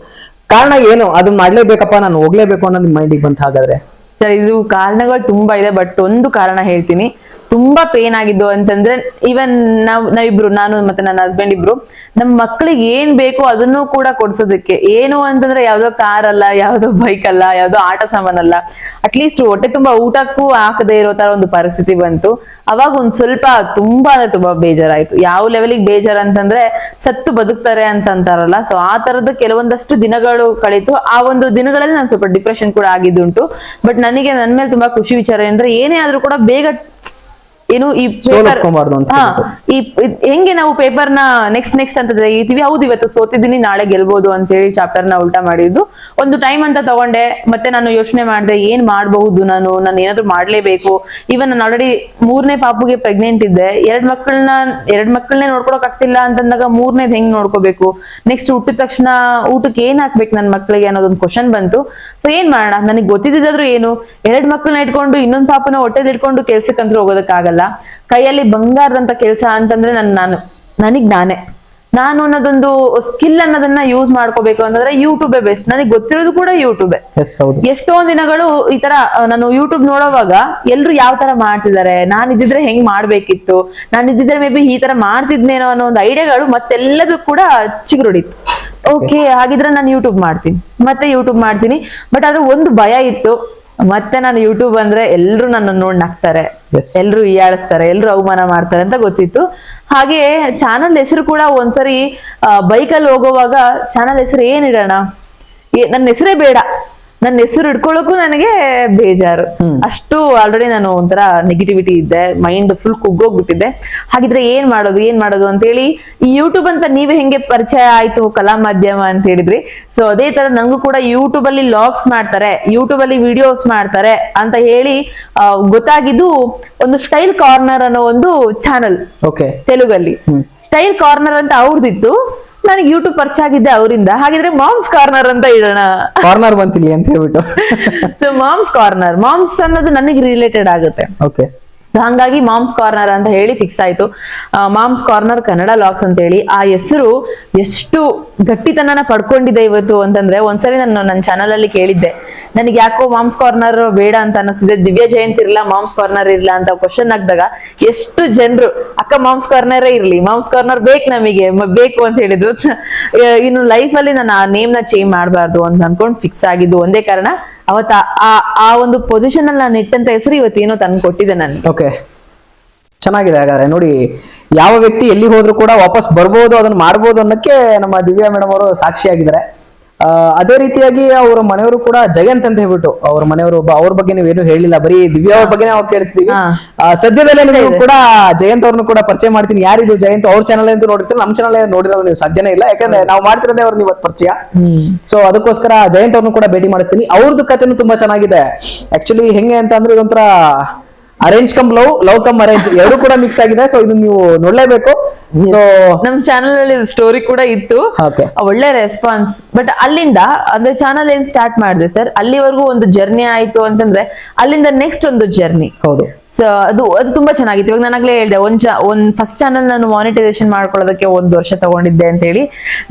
ಕಾರಣ ಏನು? ಅದನ್ನ ಮಾಡ್ಲೇಬೇಕಪ್ಪ ನಾನು ಹೋಗ್ಲೇಬೇಕು ಅನ್ನೋದು ಮೈಂಡಿಗೆ ಬಂತ ಹಾಗಾದ್ರೆ? ಸರ್ ಇದು ಕಾರಣಗಳು ತುಂಬಾ ಇದೆ ಬಟ್ ಒಂದು ಕಾರಣ ಹೇಳ್ತೀನಿ. ತುಂಬಾ ಪೇನ್ ಆಗಿದ್ದು ಅಂತಂದ್ರೆ ಈವನ್ ನಾವ್, ನಾವಿಬ್ರು, ನಾನು ಮತ್ತೆ ನನ್ನ ಹಸ್ಬೆಂಡ್ ಇಬ್ರು, ನಮ್ ಮಕ್ಳಿಗೆ ಏನ್ ಬೇಕೋ ಅದನ್ನು ಕೂಡ ಕೊಡ್ಸೋದಕ್ಕೆ. ಏನು ಅಂತಂದ್ರೆ ಯಾವ್ದೋ ಕಾರ್ ಅಲ್ಲ, ಯಾವ್ದೋ ಬೈಕ್ ಅಲ್ಲ, ಯಾವ್ದೋ ಆಟ ಸಾಮಾನಲ್ಲ ಅಟ್ಲೀಸ್ಟ್ ಹೊಟ್ಟೆ ತುಂಬಾ ಊಟಕ್ಕೂ ಹಾಕದೇ ಇರೋ ತರ ಒಂದು ಪರಿಸ್ಥಿತಿ ಬಂತು. ಅವಾಗ ಒಂದ್ ಸ್ವಲ್ಪ ತುಂಬಾ ಅಂದ್ರೆ ತುಂಬಾ ಬೇಜಾರಾಯ್ತು. ಯಾವ ಲೆವೆಲಿಗೆ ಬೇಜಾರ್ ಅಂತಂದ್ರೆ ಸತ್ತು ಬದುಕ್ತಾರೆ ಅಂತ ಅಂತಾರಲ್ಲ. ಸೊ ಆ ತರದ ಕೆಲವೊಂದಷ್ಟು ದಿನಗಳು ಕಳೀತು. ಆ ಒಂದು ದಿನಗಳಲ್ಲಿ ನಾನು ಸ್ವಲ್ಪ ಡಿಪ್ರೆಷನ್ ಕೂಡ ಆಗಿದ್ದುಂಟು. ಬಟ್ ನನಗೆ ನನ್ನ ಮೇಲೆ ತುಂಬಾ ಖುಷಿ ವಿಚಾರ ಅಂದ್ರೆ ಏನೇ ಆದ್ರೂ ಕೂಡ ಬೇಗ ಏನು ಈ ಈ ಹೆಂಗೆ ನಾವು ಪೇಪರ್ನ ನೆಕ್ಸ್ಟ್ ನೆಕ್ಸ್ಟ್ ಅಂತ ತೆಗಿತೀವಿ ಹೌದು ಇವತ್ತು? ಸೋತಿದ್ದೀನಿ ನಾಳೆ ಗೆಲ್ಬಹುದು ಅಂತ ಹೇಳಿ ಚಾಪ್ಟರ್ನ ಉಲ್ಟಾ ಮಾಡಿದ್ದು. ಒಂದು ಟೈಮ್ ಅಂತ ತಗೊಂಡೆ ಮತ್ತೆ ನಾನು ಯೋಚನೆ ಮಾಡಿದೆ ಏನ್ ಮಾಡಬಹುದು ನಾನು? ನಾನು ಏನಾದ್ರು ಮಾಡ್ಲೇಬೇಕು. ಈವನ್ ನಾನು ಆಲ್ರೆಡಿ ಮೂರನೇ ಪಾಪುಗೆ ಪ್ರೆಗ್ನೆಂಟ್ ಇದ್ದೆ. ಎರಡ್ ಮಕ್ಕಳನ್ನ ಎರಡ್ ಮಕ್ಕಳನ್ನೇ ನೋಡ್ಕೊಳಕ್ ಆಗ್ತಿಲ್ಲ ಅಂತಂದಾಗ ಮೂರನೇದ್ ಹೆಂಗ್ ನೋಡ್ಕೋಬೇಕು? ನೆಕ್ಸ್ಟ್ ಹುಟ್ಟಿದ ತಕ್ಷಣ ಊಟಕ್ಕೆ ಏನ್ ಹಾಕ್ಬೇಕು ನನ್ನ ಮಕ್ಕಳಿಗೆ ಅನ್ನೋದೊಂದು ಕ್ವಶನ್ ಬಂತು. ಸೊ ಏನ್ ಮಾಡೋಣ? ನನಗೆ ಗೊತ್ತಿದ್ದಾದ್ರೂ ಏನು? ಎರಡ್ ಮಕ್ಕಳನ್ನ ಇಟ್ಕೊಂಡು ಇನ್ನೊಂದ್ ಪಾಪನ ಹೊಟ್ಟೆಲ್ ಇಟ್ಕೊಂಡು ಕೆಲ್ಸಕ್ಕಂತೂ ಹೋಗೋದಕ್ಕಾಗಲ್ಲ. ಕೈಯಲ್ಲಿ ಬಂಗಾರದಂತ ಕೆಲ್ಸ ಅಂತಂದ್ರೆ ನನ್ ನಾನು ನನಗ್ ನಾನೇ. ನಾನು ಅನ್ನೋದೊಂದು ಸ್ಕಿಲ್ ಅನ್ನೋದನ್ನ ಯೂಸ್ ಮಾಡ್ಕೋಬೇಕು ಅಂತಂದ್ರೆ ಯೂಟ್ಯೂಬೇ ಬೆಸ್ಟ್ ನನಗೆ ಗೊತ್ತಿರೋದು ಕೂಡ ಯೂಟ್ಯೂಬೇ ಎಷ್ಟೊಂದ್ ದಿನಗಳು ಈ ತರ ನಾನು ಯೂಟ್ಯೂಬ್ ನೋಡೋವಾಗ ಎಲ್ರು ಯಾವ ತರ ಮಾಡ್ತಿದ್ದಾರೆ? ನಾನು ಇದ್ದಿದ್ರೆ ಹೆಂಗ್ ಮಾಡ್ಬೇಕಿತ್ತು? ನಾನು ಇದ್ದಿದ್ರೆ ಮೇ ಬಿ ಈ ತರ ಮಾಡ್ತಿದ್ನೇನೋ ಅನ್ನೋ ಒಂದು ಐಡಿಯಾಗಳು ಮತ್ತೆಲ್ಲದೂ ಕೂಡ ಚಿಗುರೊಡಿತು. ಓಕೆ ಹಾಗಿದ್ರೆ ನಾನು ಯೂಟ್ಯೂಬ್ ಮಾಡ್ತೀನಿ. ಮತ್ತೆ ಯೂಟ್ಯೂಬ್ ಮಾಡ್ತೀನಿ. ಬಟ್ ಆದ್ರೆ ಒಂದು ಭಯ ಇತ್ತು. ಮತ್ತೆ ನಾನು ಯೂಟ್ಯೂಬ್ ಅಂದ್ರೆ ಎಲ್ರು ನನ್ನ ನೋಡ್ ನಗ್ತಾರೆ. ಎಲ್ರು ಹೀಯಾಳಿಸ್ತಾರೆ ಎಲ್ರು ಅವಮಾನ ಮಾಡ್ತಾರೆ ಅಂತ ಗೊತ್ತಿತ್ತು. ಹಾಗೆ ಚಾನಲ್ ಹೆಸರು ಕೂಡ ಒಂದ್ಸರಿ ಬೈಕಲ್ಲಿ ಹೋಗುವಾಗ ಚಾನಲ್ ಹೆಸರು ಏನಿಡೋಣ? ಏ- ನನ್ನ ಹೆಸರೇ ಬೇಡ. ನನ್ನ ಹೆಸರು ಇಟ್ಕೊಳ್ಳೋಕ್ಕೂ ನನಗೆ ಬೇಜಾರು. ಅಷ್ಟು ಆಲ್ರೆಡಿ ನಾನು ಒಂಥರ ನೆಗೆಟಿವಿಟಿ ಇದ್ದೆ ಮೈಂಡ್ ಫುಲ್ ಕುಗ್ಗೋಗ್ಬಿಟ್ಟಿದ್ದೆ. ಹಾಗಿದ್ರೆ ಏನ್ ಮಾಡೋದು ಏನ್ ಮಾಡೋದು ಅಂತೇಳಿ ಈ ಯೂಟ್ಯೂಬ್ ಅಂತ ನೀವೇ ಹೆಂಗೆ ಪರಿಚಯ ಆಯ್ತು ಕಲಾ ಮಾಧ್ಯಮ ಅಂತ ಹೇಳಿದ್ರಿ. ಸೊ ಅದೇ ತರ ನಂಗೂ ಕೂಡ ಯೂಟ್ಯೂಬ್ ಅಲ್ಲಿ ಲಾಗ್ಸ್ ಮಾಡ್ತಾರೆ ಯೂಟ್ಯೂಬ್ ಅಲ್ಲಿ ವಿಡಿಯೋಸ್ ಮಾಡ್ತಾರೆ ಅಂತ ಹೇಳಿ ಗೊತ್ತಾಗಿದ್ದು ಒಂದು ಸ್ಟೈಲ್ ಕಾರ್ನರ್ ಅನ್ನೋ ಒಂದು ಚಾನಲ್ ಓಕೆ ತೆಲುಗಲ್ಲಿ. ಸ್ಟೈಲ್ ಕಾರ್ನರ್ ಅಂತ ಅವ್ರದಿತ್ತು. ನನಗೆ ಯೂಟ್ಯೂಬ್ ಪರ್ಚ ಆಗಿದ್ದೆ ಅವರಿಂದ. ಹಾಗಿದ್ರೆ ಮಾಮ್ಸ್ ಕಾರ್ನರ್ ಅಂತ ಇಡೋಣ. ಕಾರ್ನರ್ ಬಂತಿಲ್ಲಿ ಅಂತ ಹೇಳ್ಬಿಟ್ಟು. ಸೊ ಮಾಮ್ಸ್ ಕಾರ್ನರ್ ಮಾಮ್ಸ್ ಅನ್ನೋದು ನನಗೆ ರಿಲೇಟೆಡ್ ಆಗುತ್ತೆ. ಓಕೆ So, ಹಂಗಾಗಿ ಮಾಮ್ಸ್ ಕಾರ್ನರ್ ಅಂತ ಹೇಳಿ ಫಿಕ್ಸ್ ಆಯ್ತು. ಮಾಮ್ಸ್ ಕಾರ್ನರ್ ಕನ್ನಡ ಲಾಕ್ಸ್ ಅಂತ ಹೇಳಿ. ಆ ಹೆಸರು ಎಷ್ಟು ಗಟ್ಟಿತನನ ಪಡ್ಕೊಂಡಿದೆ ಇವತ್ತು ಅಂತಂದ್ರೆ ಒಂದ್ಸರಿ ನಾನು ನನ್ನ ಚಾನಲ್ ಅಲ್ಲಿ ಕೇಳಿದ್ದೆ. ನನಗೆ ಯಾಕೋ ಮಾಮ್ಸ್ ಕಾರ್ನರ್ ಬೇಡ ಅಂತ ಅನಿಸ್ತಿದೆ ದಿವ್ಯ ಜಯಂತಿ ಇರಲ್ಲ ಮಾಮ್ಸ್ ಕಾರ್ನರ್ ಇರ್ಲ ಅಂತ ಕ್ವಶನ್ ಹಾಕಿದಾಗ ಎಷ್ಟು ಜನರು, ಅಕ್ಕ ಮಾಮ್ಸ್ ಕಾರ್ನರೇ ಇರ್ಲಿ ಮಾಮ್ಸ್ ಕಾರ್ನರ್ ಬೇಕು ನಮಗೆ ಬೇಕು ಅಂತ ಹೇಳಿದ್ರು. ಇನ್ನು ಲೈಫ್ ಅಲ್ಲಿ ನಾನು ಆ ನೇಮ್ನ ಚೇಂಜ್ ಮಾಡಬಾರ್ದು ಅಂತ ಅನ್ಕೊಂಡು ಫಿಕ್ಸ್ ಆಗಿದ್ದು ಒಂದೇ ಕಾರಣ ಅವತ್ತ ಆ ಆ ಒಂದು ಪೊಸಿಷನ್ ಅಲ್ಲಿ ನಾನು ಇಟ್ಟಂತ ಹೆಸರು ಇವತ್ತು ಏನೋ ತಂದು ಕೊಟ್ಟಿದೆ ನಾನು. ಓಕೆ ಚೆನ್ನಾಗಿದೆ ಹಾಗಾದ್ರೆ. ನೋಡಿ, ಯಾವ ವ್ಯಕ್ತಿ ಎಲ್ಲಿ ಹೋದ್ರು ಕೂಡ ವಾಪಸ್ ಬರ್ಬೋದು, ಅದನ್ನ ಮಾಡ್ಬೋದು ಅನ್ನೋಕ್ಕೆ ನಮ್ಮ ದಿವ್ಯಾ ಮೇಡಮ್ ಅವರು ಸಾಕ್ಷಿಯಾಗಿದ್ದಾರೆ. ಅದೇ ರೀತಿಯಾಗಿ ಅವರ ಮನೆಯವರು ಕೂಡ ಜಯಂತ್ ಅಂತ ಹೇಳ್ಬಿಟ್ಟು ಅವ್ರ ಮನೆಯವರು ಅವ್ರ ಬಗ್ಗೆ ನೀವೇನು ಹೇಳಿಲ್ಲ ಬರೀ ದಿವ್ಯಾ ಅವ್ರ ಬಗ್ಗೆ ನಾವು ಕೇಳ್ತಿದೀವಿ ಆ, ಸದ್ಯದಲ್ಲೇ ನೀವು ಕೂಡ ಜಯಂತ್ ಅವ್ರನ್ನು ಕೂಡ ಪರಿಚಯ ಮಾಡ್ತೀನಿ. ಯಾರಿದ್ರು ಜಯಂತ್? ಅವ್ರ ಚಾನಲ್ ಅಂತ ನೋಡಿರ್ತೀರಿ ನಮ್ಮ ಚಾನಲ್ ನೋಡಿರೋದು ನೀವು ಸಾಧ್ಯನೇ ಇಲ್ಲ. ಯಾಕಂದ್ರೆ ನಾವು ಮಾಡ್ತಿರೋದೇ ಅವ್ರನ್ನ ಇವತ್ತು ಪರಿಚಯ. ಸೊ ಅದಕ್ಕೋಸ್ಕರ ಜಯಂತ್ ಅವ್ರನ್ನು ಕೂಡ ಭೇಟಿ ಮಾಡಿಸ್ತೀನಿ. ಅವ್ರದ್ದು ಕಥೆನೂ ತುಂಬಾ ಚೆನ್ನಾಗಿದೆ. ಆಕ್ಚುಲಿ ಹೆಂಗೆ ಅಂತ ಅಂದ್ರೆ ಇದೊಂಥರ arrange come love love come arrange ಎರಡು ಕೂಡ ಮಿಕ್ಸ್ ಆಗಿದೆ ಸೊ ಇದನ್ನ ನೀವು ನೋಡ್ಲೇಬೇಕು. ಸೊ ನಮ್ ಚಾನಲ್ ಅಲ್ಲಿ ಸ್ಟೋರಿ ಕೂಡ ಇತ್ತು. ಒಳ್ಳೆ ರೆಸ್ಪಾನ್ಸ್ ಬಟ್ ಅಲ್ಲಿಂದ ಅಂದ್ರೆ ಚಾನಲ್ ಏನ್ ಸ್ಟಾರ್ಟ್ ಮಾಡಿದೆ ಸರ್? ಅಲ್ಲಿವರೆಗೂ ಒಂದು ಜರ್ನಿ ಆಯ್ತು ಅಂತಂದ್ರೆ ಅಲ್ಲಿಂದ ನೆಕ್ಸ್ಟ್ ಒಂದು ಜರ್ನಿ ಹೌದು. ಸೊ ಅದು ಅದು ತುಂಬಾ ಚೆನ್ನಾಗಿತ್ತು. ಇವಾಗ ನಾನಾಗ್ಲೇ ಹೇಳಿದೆ ಒಂದ್ ಚ ಒಂದ್ ಫಸ್ಟ್ ಚಾನಲ್ ನಾನು ಮಾನಿಟೈಸೇಷನ್ ಮಾಡ್ಕೊಳ್ಳೋದಕ್ಕೆ ಒಂದು ವರ್ಷ ತಗೊಂಡಿದ್ದೆ ಅಂತ ಹೇಳಿ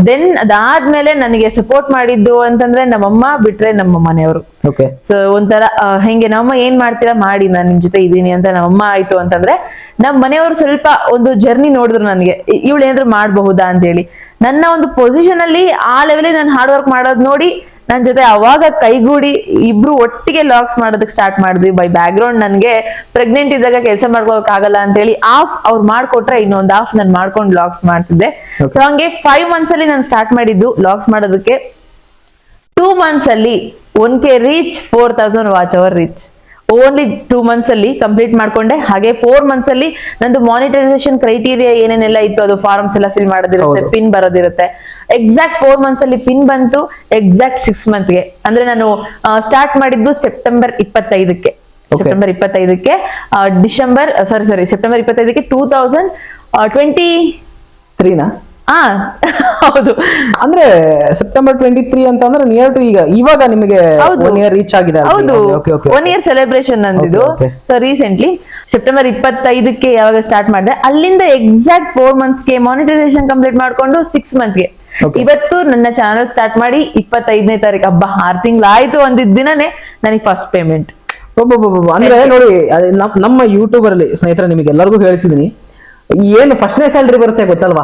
ದೆನ್ ಅದಾದ್ಮೇಲೆ ನನಗೆ ಸಪೋರ್ಟ್ ಮಾಡಿದ್ದು ಅಂತಂದ್ರೆ ನಮ್ಮಮ್ಮ ಬಿಟ್ರೆ ನಮ್ಮ ಮನೆಯವರು. ಓಕೆ ಸೊ ಒಂಥರ ಹೆಂಗೆ ನಮ್ಮಮ್ಮ ಏನ್ ಮಾಡ್ತೀರಾ ಮಾಡಿ ನಾನು ನಿಮ್ ಜೊತೆ ಇದೀನಿ ಅಂತ ನಮ್ಮಮ್ಮ ಆಯ್ತು ಅಂತಂದ್ರೆ ನಮ್ಮ ಮನೆಯವರು ಸ್ವಲ್ಪ ಒಂದು ಜರ್ನಿ ನೋಡಿದ್ರು ನನಗೆ. ಇವಳು ಏನಾದ್ರು ಮಾಡಬಹುದಾ ಅಂತ ಹೇಳಿ ನನ್ನ ಒಂದು ಪೊಸಿಷನ್ ಅಲ್ಲಿ ಆ ಲೆವೆಲ್ ನಾನು ಹಾರ್ಡ್ ವರ್ಕ್ ಮಾಡೋದು ನೋಡಿ ನನ್ನ ಜೊತೆ ಅವಾಗ ಕೈಗೂಡಿ ಇಬ್ರು ಒಟ್ಟಿಗೆ ಲಾಕ್ಸ್ ಮಾಡೋದಕ್ಕೆ ಸ್ಟಾರ್ಟ್ ಮಾಡಿದ್ವಿ. ಬೈ ಬ್ಯಾಕ್ ಗ್ರೌಂಡ್ ನನ್ಗೆ ಪ್ರೆಗ್ನೆಂಟ್ ಇದ್ದಾಗ ಕೆಲಸ ಮಾಡ್ಕೊಳಕ್ ಆಗಲ್ಲ ಅಂತ ಹೇಳಿ ಆಫ್ ಅವ್ರು ಮಾಡ್ಕೊಟ್ರೆ ಇನ್ನೊಂದು ಆಫ್ ನಾನು ಮಾಡ್ಕೊಂಡು ಲಾಕ್ಸ್ ಮಾಡ್ತಿದ್ದೆ. ಸೊ ಹಂಗೆ ಫೈವ್ ಮಂತ್ಸ್ ಅಲ್ಲಿ ನಾನು ಸ್ಟಾರ್ಟ್ ಮಾಡಿದ್ದು ಲಾಕ್ಸ್ ಮಾಡೋದಕ್ಕೆ. ಟೂ ಮಂತ್ಸ್ ಅಲ್ಲಿ one K reach four thousand watch hour reach only two months ಅಲ್ಲಿ ಕಂಪ್ಲೀಟ್ ಮಾಡ್ಕೊಂಡೆ. ಹಾಗೆ ಫೋರ್ ಮಂತ್ಸ್ ಅಲ್ಲಿ ನಂದು ಮಾನಿಟೈಸೇಷನ್ ಕ್ರೈಟೀರಿಯಾ ಏನೇನೆಲ್ಲ ಇತ್ತು ಅದು ಫಾರ್ಮ್ಸ್ ಎಲ್ಲ ಫಿಲ್ ಮಾಡೋದಿರುತ್ತೆ. ಪಿನ್ ಬರೋದಿರುತ್ತೆ. ಎಕ್ಸಾಕ್ಟ್ ಫೋರ್ ಮಂತ್ಸ್ ಅಲ್ಲಿ ಪಿನ್ ಬಂತು ಎಕ್ಸಾಕ್ಟ್ ಸಿಕ್ಸ್ಗೆ ಅಂದ್ರೆ ನಾನು ಸ್ಟಾರ್ಟ್ ಮಾಡಿದ್ದು ಸೆಪ್ಟೆಂಬರ್ ಇಪ್ಪತ್ತೈದಕ್ಕೆ. ಸೆಪ್ಟೆಂಬರ್ ಇಪ್ಪತ್ತೈದಕ್ಕೆ ಡಿಸೆಂಬರ್ ಸಾರಿ ಸಾರಿ ಸೆಪ್ಟೆಂಬರ್ ಇಪ್ಪತ್ತೈದಕ್ಕೆ ಟೂ ತೌಸಂಡ್ ಟ್ವೆಂಟಿ ತ್ರೀನಾ ಆ ಹೌದು ಅಂದ್ರೆ ಸೆಪ್ಟೆಂಬರ್ ಟ್ವೆಂಟಿ ತ್ರೀ ಅಂತ ಅಂದ್ರೆ ನಿಯರ್ ಟು ಈಗ ಇವಾಗ ನಿಮಗೆ. ಒನ್ ಇಯರ್ ರೀಚ್ ಆಗಿದೆ ಹೌದು one year celebration okay. So recently September ಇಪ್ಪತ್ತೈದಕ್ಕೆ ಯಾವಾಗ ಸ್ಟಾರ್ಟ್ ಮಾಡಿದೆ ಅಲ್ಲಿಂದ ಎಕ್ಸಾಕ್ಟ್ ಫೋರ್ಗೆ ಮಾನಿಟೈಸೇಷನ್ ಕಂಪ್ಲೀಟ್ ಮಾಡ್ಕೊಂಡು ಸಿಕ್ಸ್ಗೆ Okay. ಇವತ್ತು ನನ್ನ ಚಾನಲ್ ಸ್ಟಾರ್ಟ್ ಮಾಡಿ ಇಪ್ಪತ್ತೈದನೇ ತಾರೀಕು ಹಬ್ಬ ಆರ್ ತಿಂಗಳು ಆಯ್ತು ಒಂದಿದ್ದ ದಿನನೇ ನನಗೆ ಫಸ್ಟ್ ಪೇಮೆಂಟ್ ಅಂದ್ರೆ ನೋಡಿ ನಮ್ಮ ಯೂಟ್ಯೂಬರ್ ಅಲ್ಲಿ ಸ್ನೇಹಿತರೆ ನಿಮಗೆ ಎಲ್ಲರಿಗೂ ಹೇಳ್ತಿದೀನಿ ಏನು ಫಸ್ಟ್ನೇ ಸ್ಯಾಲ್ರಿ ಬರುತ್ತೆ ಗೊತ್ತಲ್ವಾ?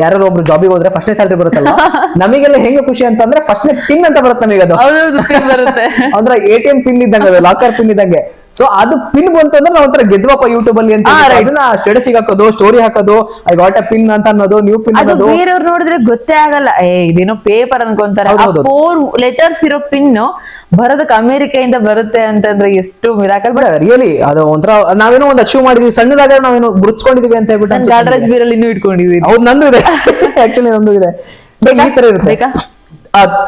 ಯಾರು ಒಬ್ರು ಜಾಬಿಗೆ ಹೋದ್ರೆ ಫಸ್ಟ್ನೇ ಸ್ಯಾಲ್ರಿ ಬರುತ್ತಲ್ಲ ನಮಗೆಲ್ಲ ಹೆಂಗ ಖುಷಿ ಅಂತಂದ್ರೆ ಫಸ್ಟ್ನೇ ಪಿನ್ ಅಂತ ಬರುತ್ತೆ ನಮಗೆ ಅದು ಅಂದ್ರೆ ಎ ಟಿ ಎಂ ಪಿನ್ ಇದ್ದಂಗೆ ಅದು ಲಾಕರ್ ಪಿನ್ ಇದ್ದಂಗೆ. ಸೊ ಅದು ಪಿನ್ ಬಂತು ಅಂದ್ರೆ ನಾವು ಒಂಥರ ಗೆದ್ವಪ್ಪ ಯೂಟ್ಯೂಬ್ ಅಲ್ಲಿ ಅಂತ ಇದನ್ನ ಸ್ಟೇಟಸ್ ಹಾಕೋದು ಸ್ಟೋರಿ ಹಾಕೋದು ಐ ಗಾಟ್ ಅ ಪಿನ್ ಅಂತ ಅನ್ನೋದು ನ್ಯೂ ಪಿನ್ ಅದು ಅನ್ನೋದು. ಬೇರೆಯವ್ರು ನೋಡಿದ್ರೆ ಗೊತ್ತೇ ಆಗಲ್ಲ. ಏ ಇದೇನೋ ಪೇಪರ್ ಅನ್ಕೊಂತಾರೆ. ಫೋರ್ ಲೆಟರ್ಸ್ ಇರೋ ಪಿನ್ ಬರೋದಕ್ಕೆ ಅಮೆರಿಕೆಯಿಂದ ಬರುತ್ತೆ ಅಂತಂದ್ರೆ ಎಷ್ಟು ಮಿರಾಕಲ್ ಬಟ್ ರಿಯಲಿ ಅದು ಒಂಥರ ನಾವೇನೋ ಒಂದು ಅಚೀವ್ ಮಾಡಿದೀವಿ. ಸಣ್ಣದಾಗ ನಾವೇನೋ ಗುರುತಿಸ್ಕೊಂಡಿದೀವಿ ಅಂತ ಹೇಳ್ಬಿಟ್ಟು ಗಾಡ್ರೇಜ್. ಬೀರಲ್ಲಿ ಇನ್ನೂ ಇಟ್ಕೊಂಡಿದೀವಿ ಹೌದು ನಂದು ಇದೆ. ಆಕ್ಚುಲಿ ನಂದು ಇದೆ. ಸೊ ಈ ತರ ಇರುತ್ತೆ.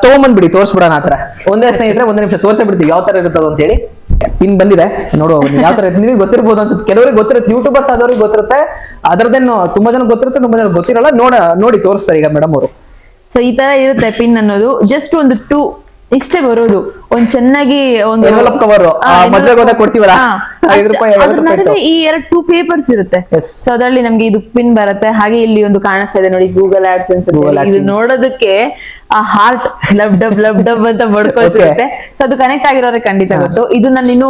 ತಗೊಂಬಂದ್ಬಿಡಿ ತೋರಿಸ್ಬಿಡೋಣ ಆ ತರ. ಒಂದೇ ಸ್ನೇಹಿತರೆ ಒಂದೇ ನಿಮಿಷ ತೋರ್ಸೇ ಬಿಡ್ತೀವಿ. ಯಾವ ತರ ಇರುತ್ತದ ಅಂತ ಹೇಳಿ. ಪಿನ್ ಬಂದಿದೆ. ನೋಡು ಯಾವ ತರ ನಿಮಗೆ ಗೊತ್ತಿರ್ಬೋದು ಅನ್ಸುತ್ತೆ. ಕೆಲವರಿಗೆ ಗೊತ್ತಿರುತ್ತೆ ಯೂಟ್ಯೂಬರ್ಸ್ ಆದವ್ರಿಗೆ ಗೊತ್ತಿರುತ್ತೆ. ಅದರದ್ದೇನು ತುಂಬಾ ಜನ ಗೊತ್ತಿರುತ್ತೆ ತುಂಬಾ ಜನ ಗೊತ್ತಿರಲ್ಲ. ನೋಡ ನೋಡಿ ತೋರಿಸ್ತಾರೆ ಈಗ ಮೇಡಮ್ ಅವರು. ಸೊ ಈ ತರ ಇರುತ್ತೆ ಪಿನ್ ಅನ್ನೋದು. ಜಸ್ಟ್ ಒಂದು ಟೂ ಇಷ್ಟೇ ಬರೋದು. ಒಂದ್ ಚೆನ್ನಾಗಿ ಒಂದು ಕವರ್ ಮದ್ವೆಗೆ ಹೋದಾಗ ಕೊಡ್ತೀವಲ್ಲ? ಈ ಎರಡು ಟೂ ಪೇಪರ್ಸ್ ಇರುತ್ತೆ. ಸೊ ಅದರಲ್ಲಿ ನಮ್ಗೆ ಇದು ಪಿನ್ ಬರುತ್ತೆ. ಹಾಗೆ ಇಲ್ಲಿ ಒಂದು ಕಾಣಿಸ್ತಾ ಇದೆ ನೋಡಿ ಗೂಗಲ್ ಆಡ್ಸ್ AdSense. ನೋಡೋದಕ್ಕೆ ಆ heart lub dub lub dub ಅಂತ ಬಡ್ಕೊಳ್ತಿರುತ್ತೆ ಸೊ ಅದು ಕನೆಕ್ಟ್ ಆಗಿರೋರೆ ಖಂಡಿತ ಗೊತ್ತು. ಇದು ನಾನು ಇನ್ನು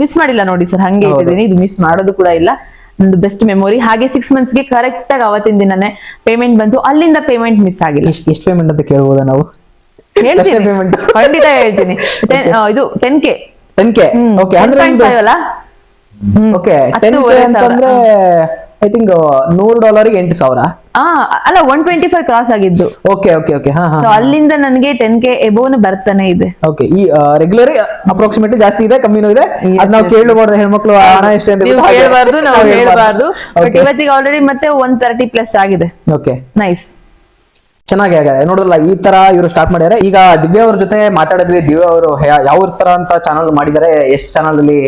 ಮಿಸ್ ಮಾಡಿಲ್ಲ ನೋಡಿ ಸರ್ ಹಂಗೆ. ಇಟ್ಟಿದ್ದೀನಿ. ಇದು ಮಿಸ್ ಮಾಡೋದು ಕೂಡ ಇಲ್ಲ. ನಂದು ಬೆಸ್ಟ್ ಮೆಮೊರಿ ಹಾಗೆ ಸಿಕ್ಸ್ ಮಂತ್ಸ್ಗೆ ಕರೆಕ್ಟ್ ಆಗಿ ಅವತ್ತಿನ ದಿನನೇ ಪೇಮೆಂಟ್ ಬಂತು. ಅಲ್ಲಿಂದ ಪೇಮೆಂಟ್ ಮಿಸ್ ಆಗಿಲ್ಲ. ಎಷ್ಟು ಎಷ್ಟು ಪೇಮೆಂಟ್ ಅಂತ ಕೇಳ್ಬೋದಾ ನಾವು? ಹೇಳ್ತೀನಿ? ಖಂಡಿತ ಹೇಳ್ತೀನಿ. ಇದು ten K ten K okay ಅಂದ್ರೆ ಅಲ್ಲ? Okay ten K. ಅಂತಂದ್ರೆ ಐ ಥಿಂಕ್ ನೂರು ಡಾಲರ್ಗೆ ಎಂಟು ಸಾವಿರ. ಆ ಅಲ್ಲ ಒನ್ ಟ್ವೆಂಟಿ ಫೈವ್ ಕ್ರಾಸ್ ಆಗಿದ್ದು. ಓಕೆ ಓಕೆ ಓಕೆ ಹಾ ಹಾ ಸೊ ಅಲ್ಲಿಂದ ನನಗೆ ಟೆನ್ ಕೆ ಎಬೋನ್ ಬರ್ತಾನೆ ಇದೆ. ಓಕೆ ಈ ರೆಗ್ಯುಲರ್ ಅಪ್ರಾಕ್ಸಿಮೇಟ್ಲಿ ಜಾಸ್ತಿ ಇದೆ ಕಮ್ಮಿನೂ ಇದೆ. ಅದ್ ನಾವು ಕೇಳಬಾರ್ದು ಹೆಣ್ಮಕ್ಳು ಹಣ ಎಷ್ಟು ಅಂತ ನೀವು ಹೇಳ್ಬಾರ್ದು ನಾವು ಹೇಳ್ಬಾರ್ದು. ಬಟ್ ಇವತ್ತಿಗೆ ಆಲ್ರೆಡಿ ಮತ್ತೆ ಒನ್ ತರ್ಟಿ ಪ್ಲಸ್ ಆಗಿದೆ. ಓಕೆ ನೈಸ್ ಚೆನ್ನಾಗಿ ಆಗಿದೆ. ನೋಡಿದ್ರಲ್ಲ, ಈ ತರ ಇವರು ಸ್ಟಾರ್ಟ್ ಮಾಡಿದ್ದಾರೆ ಈಗ ದಿವ್ಯ ಅವ್ರ ಜೊತೆ ಮಾತಾಡಿದ್ವಿ. ದಿವ್ಯ ಅವರು ಯಾವ ತರ ಅಂತ ಚಾನಲ್ ಮಾಡಿದ್ದಾರೆ ಎಷ್ಟು ಚಾನಲ್ ಅಲ್ಲಿ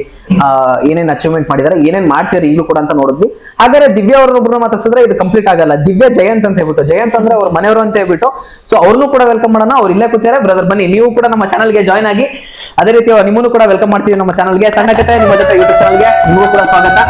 ಏನೇನ್ ಅಚೀವ್ಮೆಂಟ್ ಮಾಡಿದ್ದಾರೆ ಏನೇನ್ ಮಾಡ್ತಿದ್ದಾರೆ ಈಗಲೂ ಕೂಡ ಅಂತ ನೋಡಿದ್ವಿ. ಹಾಗಾದ್ರೆ ದಿವ್ಯ ಅವ್ರೊಬ್ರು ಮಾತಾಡ್ಸಿದ್ರೆ ಇದು ಕಂಪ್ಲೀಟ್ ಆಗಲ್ಲ. ದಿವ್ಯ ಜಯಂತ್ ಅಂತ ಹೇಳ್ಬಿಟ್ಟು, ಜಯಂತ್ ಅಂದ್ರೆ ಅವ್ರ ಮನೆಯವರು ಅಂತ ಹೇಳ್ಬಿಟ್ಟು ಸೊ ಅವ್ರನ್ನೂ ಕೂಡ ವೆಲ್ಕಮ್ ಮಾಡೋಣ. ಅವ್ರು ಇಲ್ಲೇ ಕೂತಿದ್ದಾರೆ. ಬ್ರದರ್ ಬನ್ನಿ. ನೀವು ಕೂಡ ನಮ್ಮ ಚಾನಲ್ಗೆ ಜಾಯ್ನ್ ಆಗಿ, ಅದೇ ರೀತಿ ನಿಮ್ಮನ್ನು ಕೂಡ ವೆಲ್ಕಮ್ ಮಾಡ್ತೀವಿ ನಮ್ಮ ಚಾನಲ್ಗೆ ಸಣ್ಣ ಕತೆ ನಿಮ್ಮ ಜೊತೆ ಯೂಟ್ಯೂಬ್ ಚಾನಲ್ಗೆ ನಿಮಗೂ ಕೂಡ ಸ್ವಾಗತ.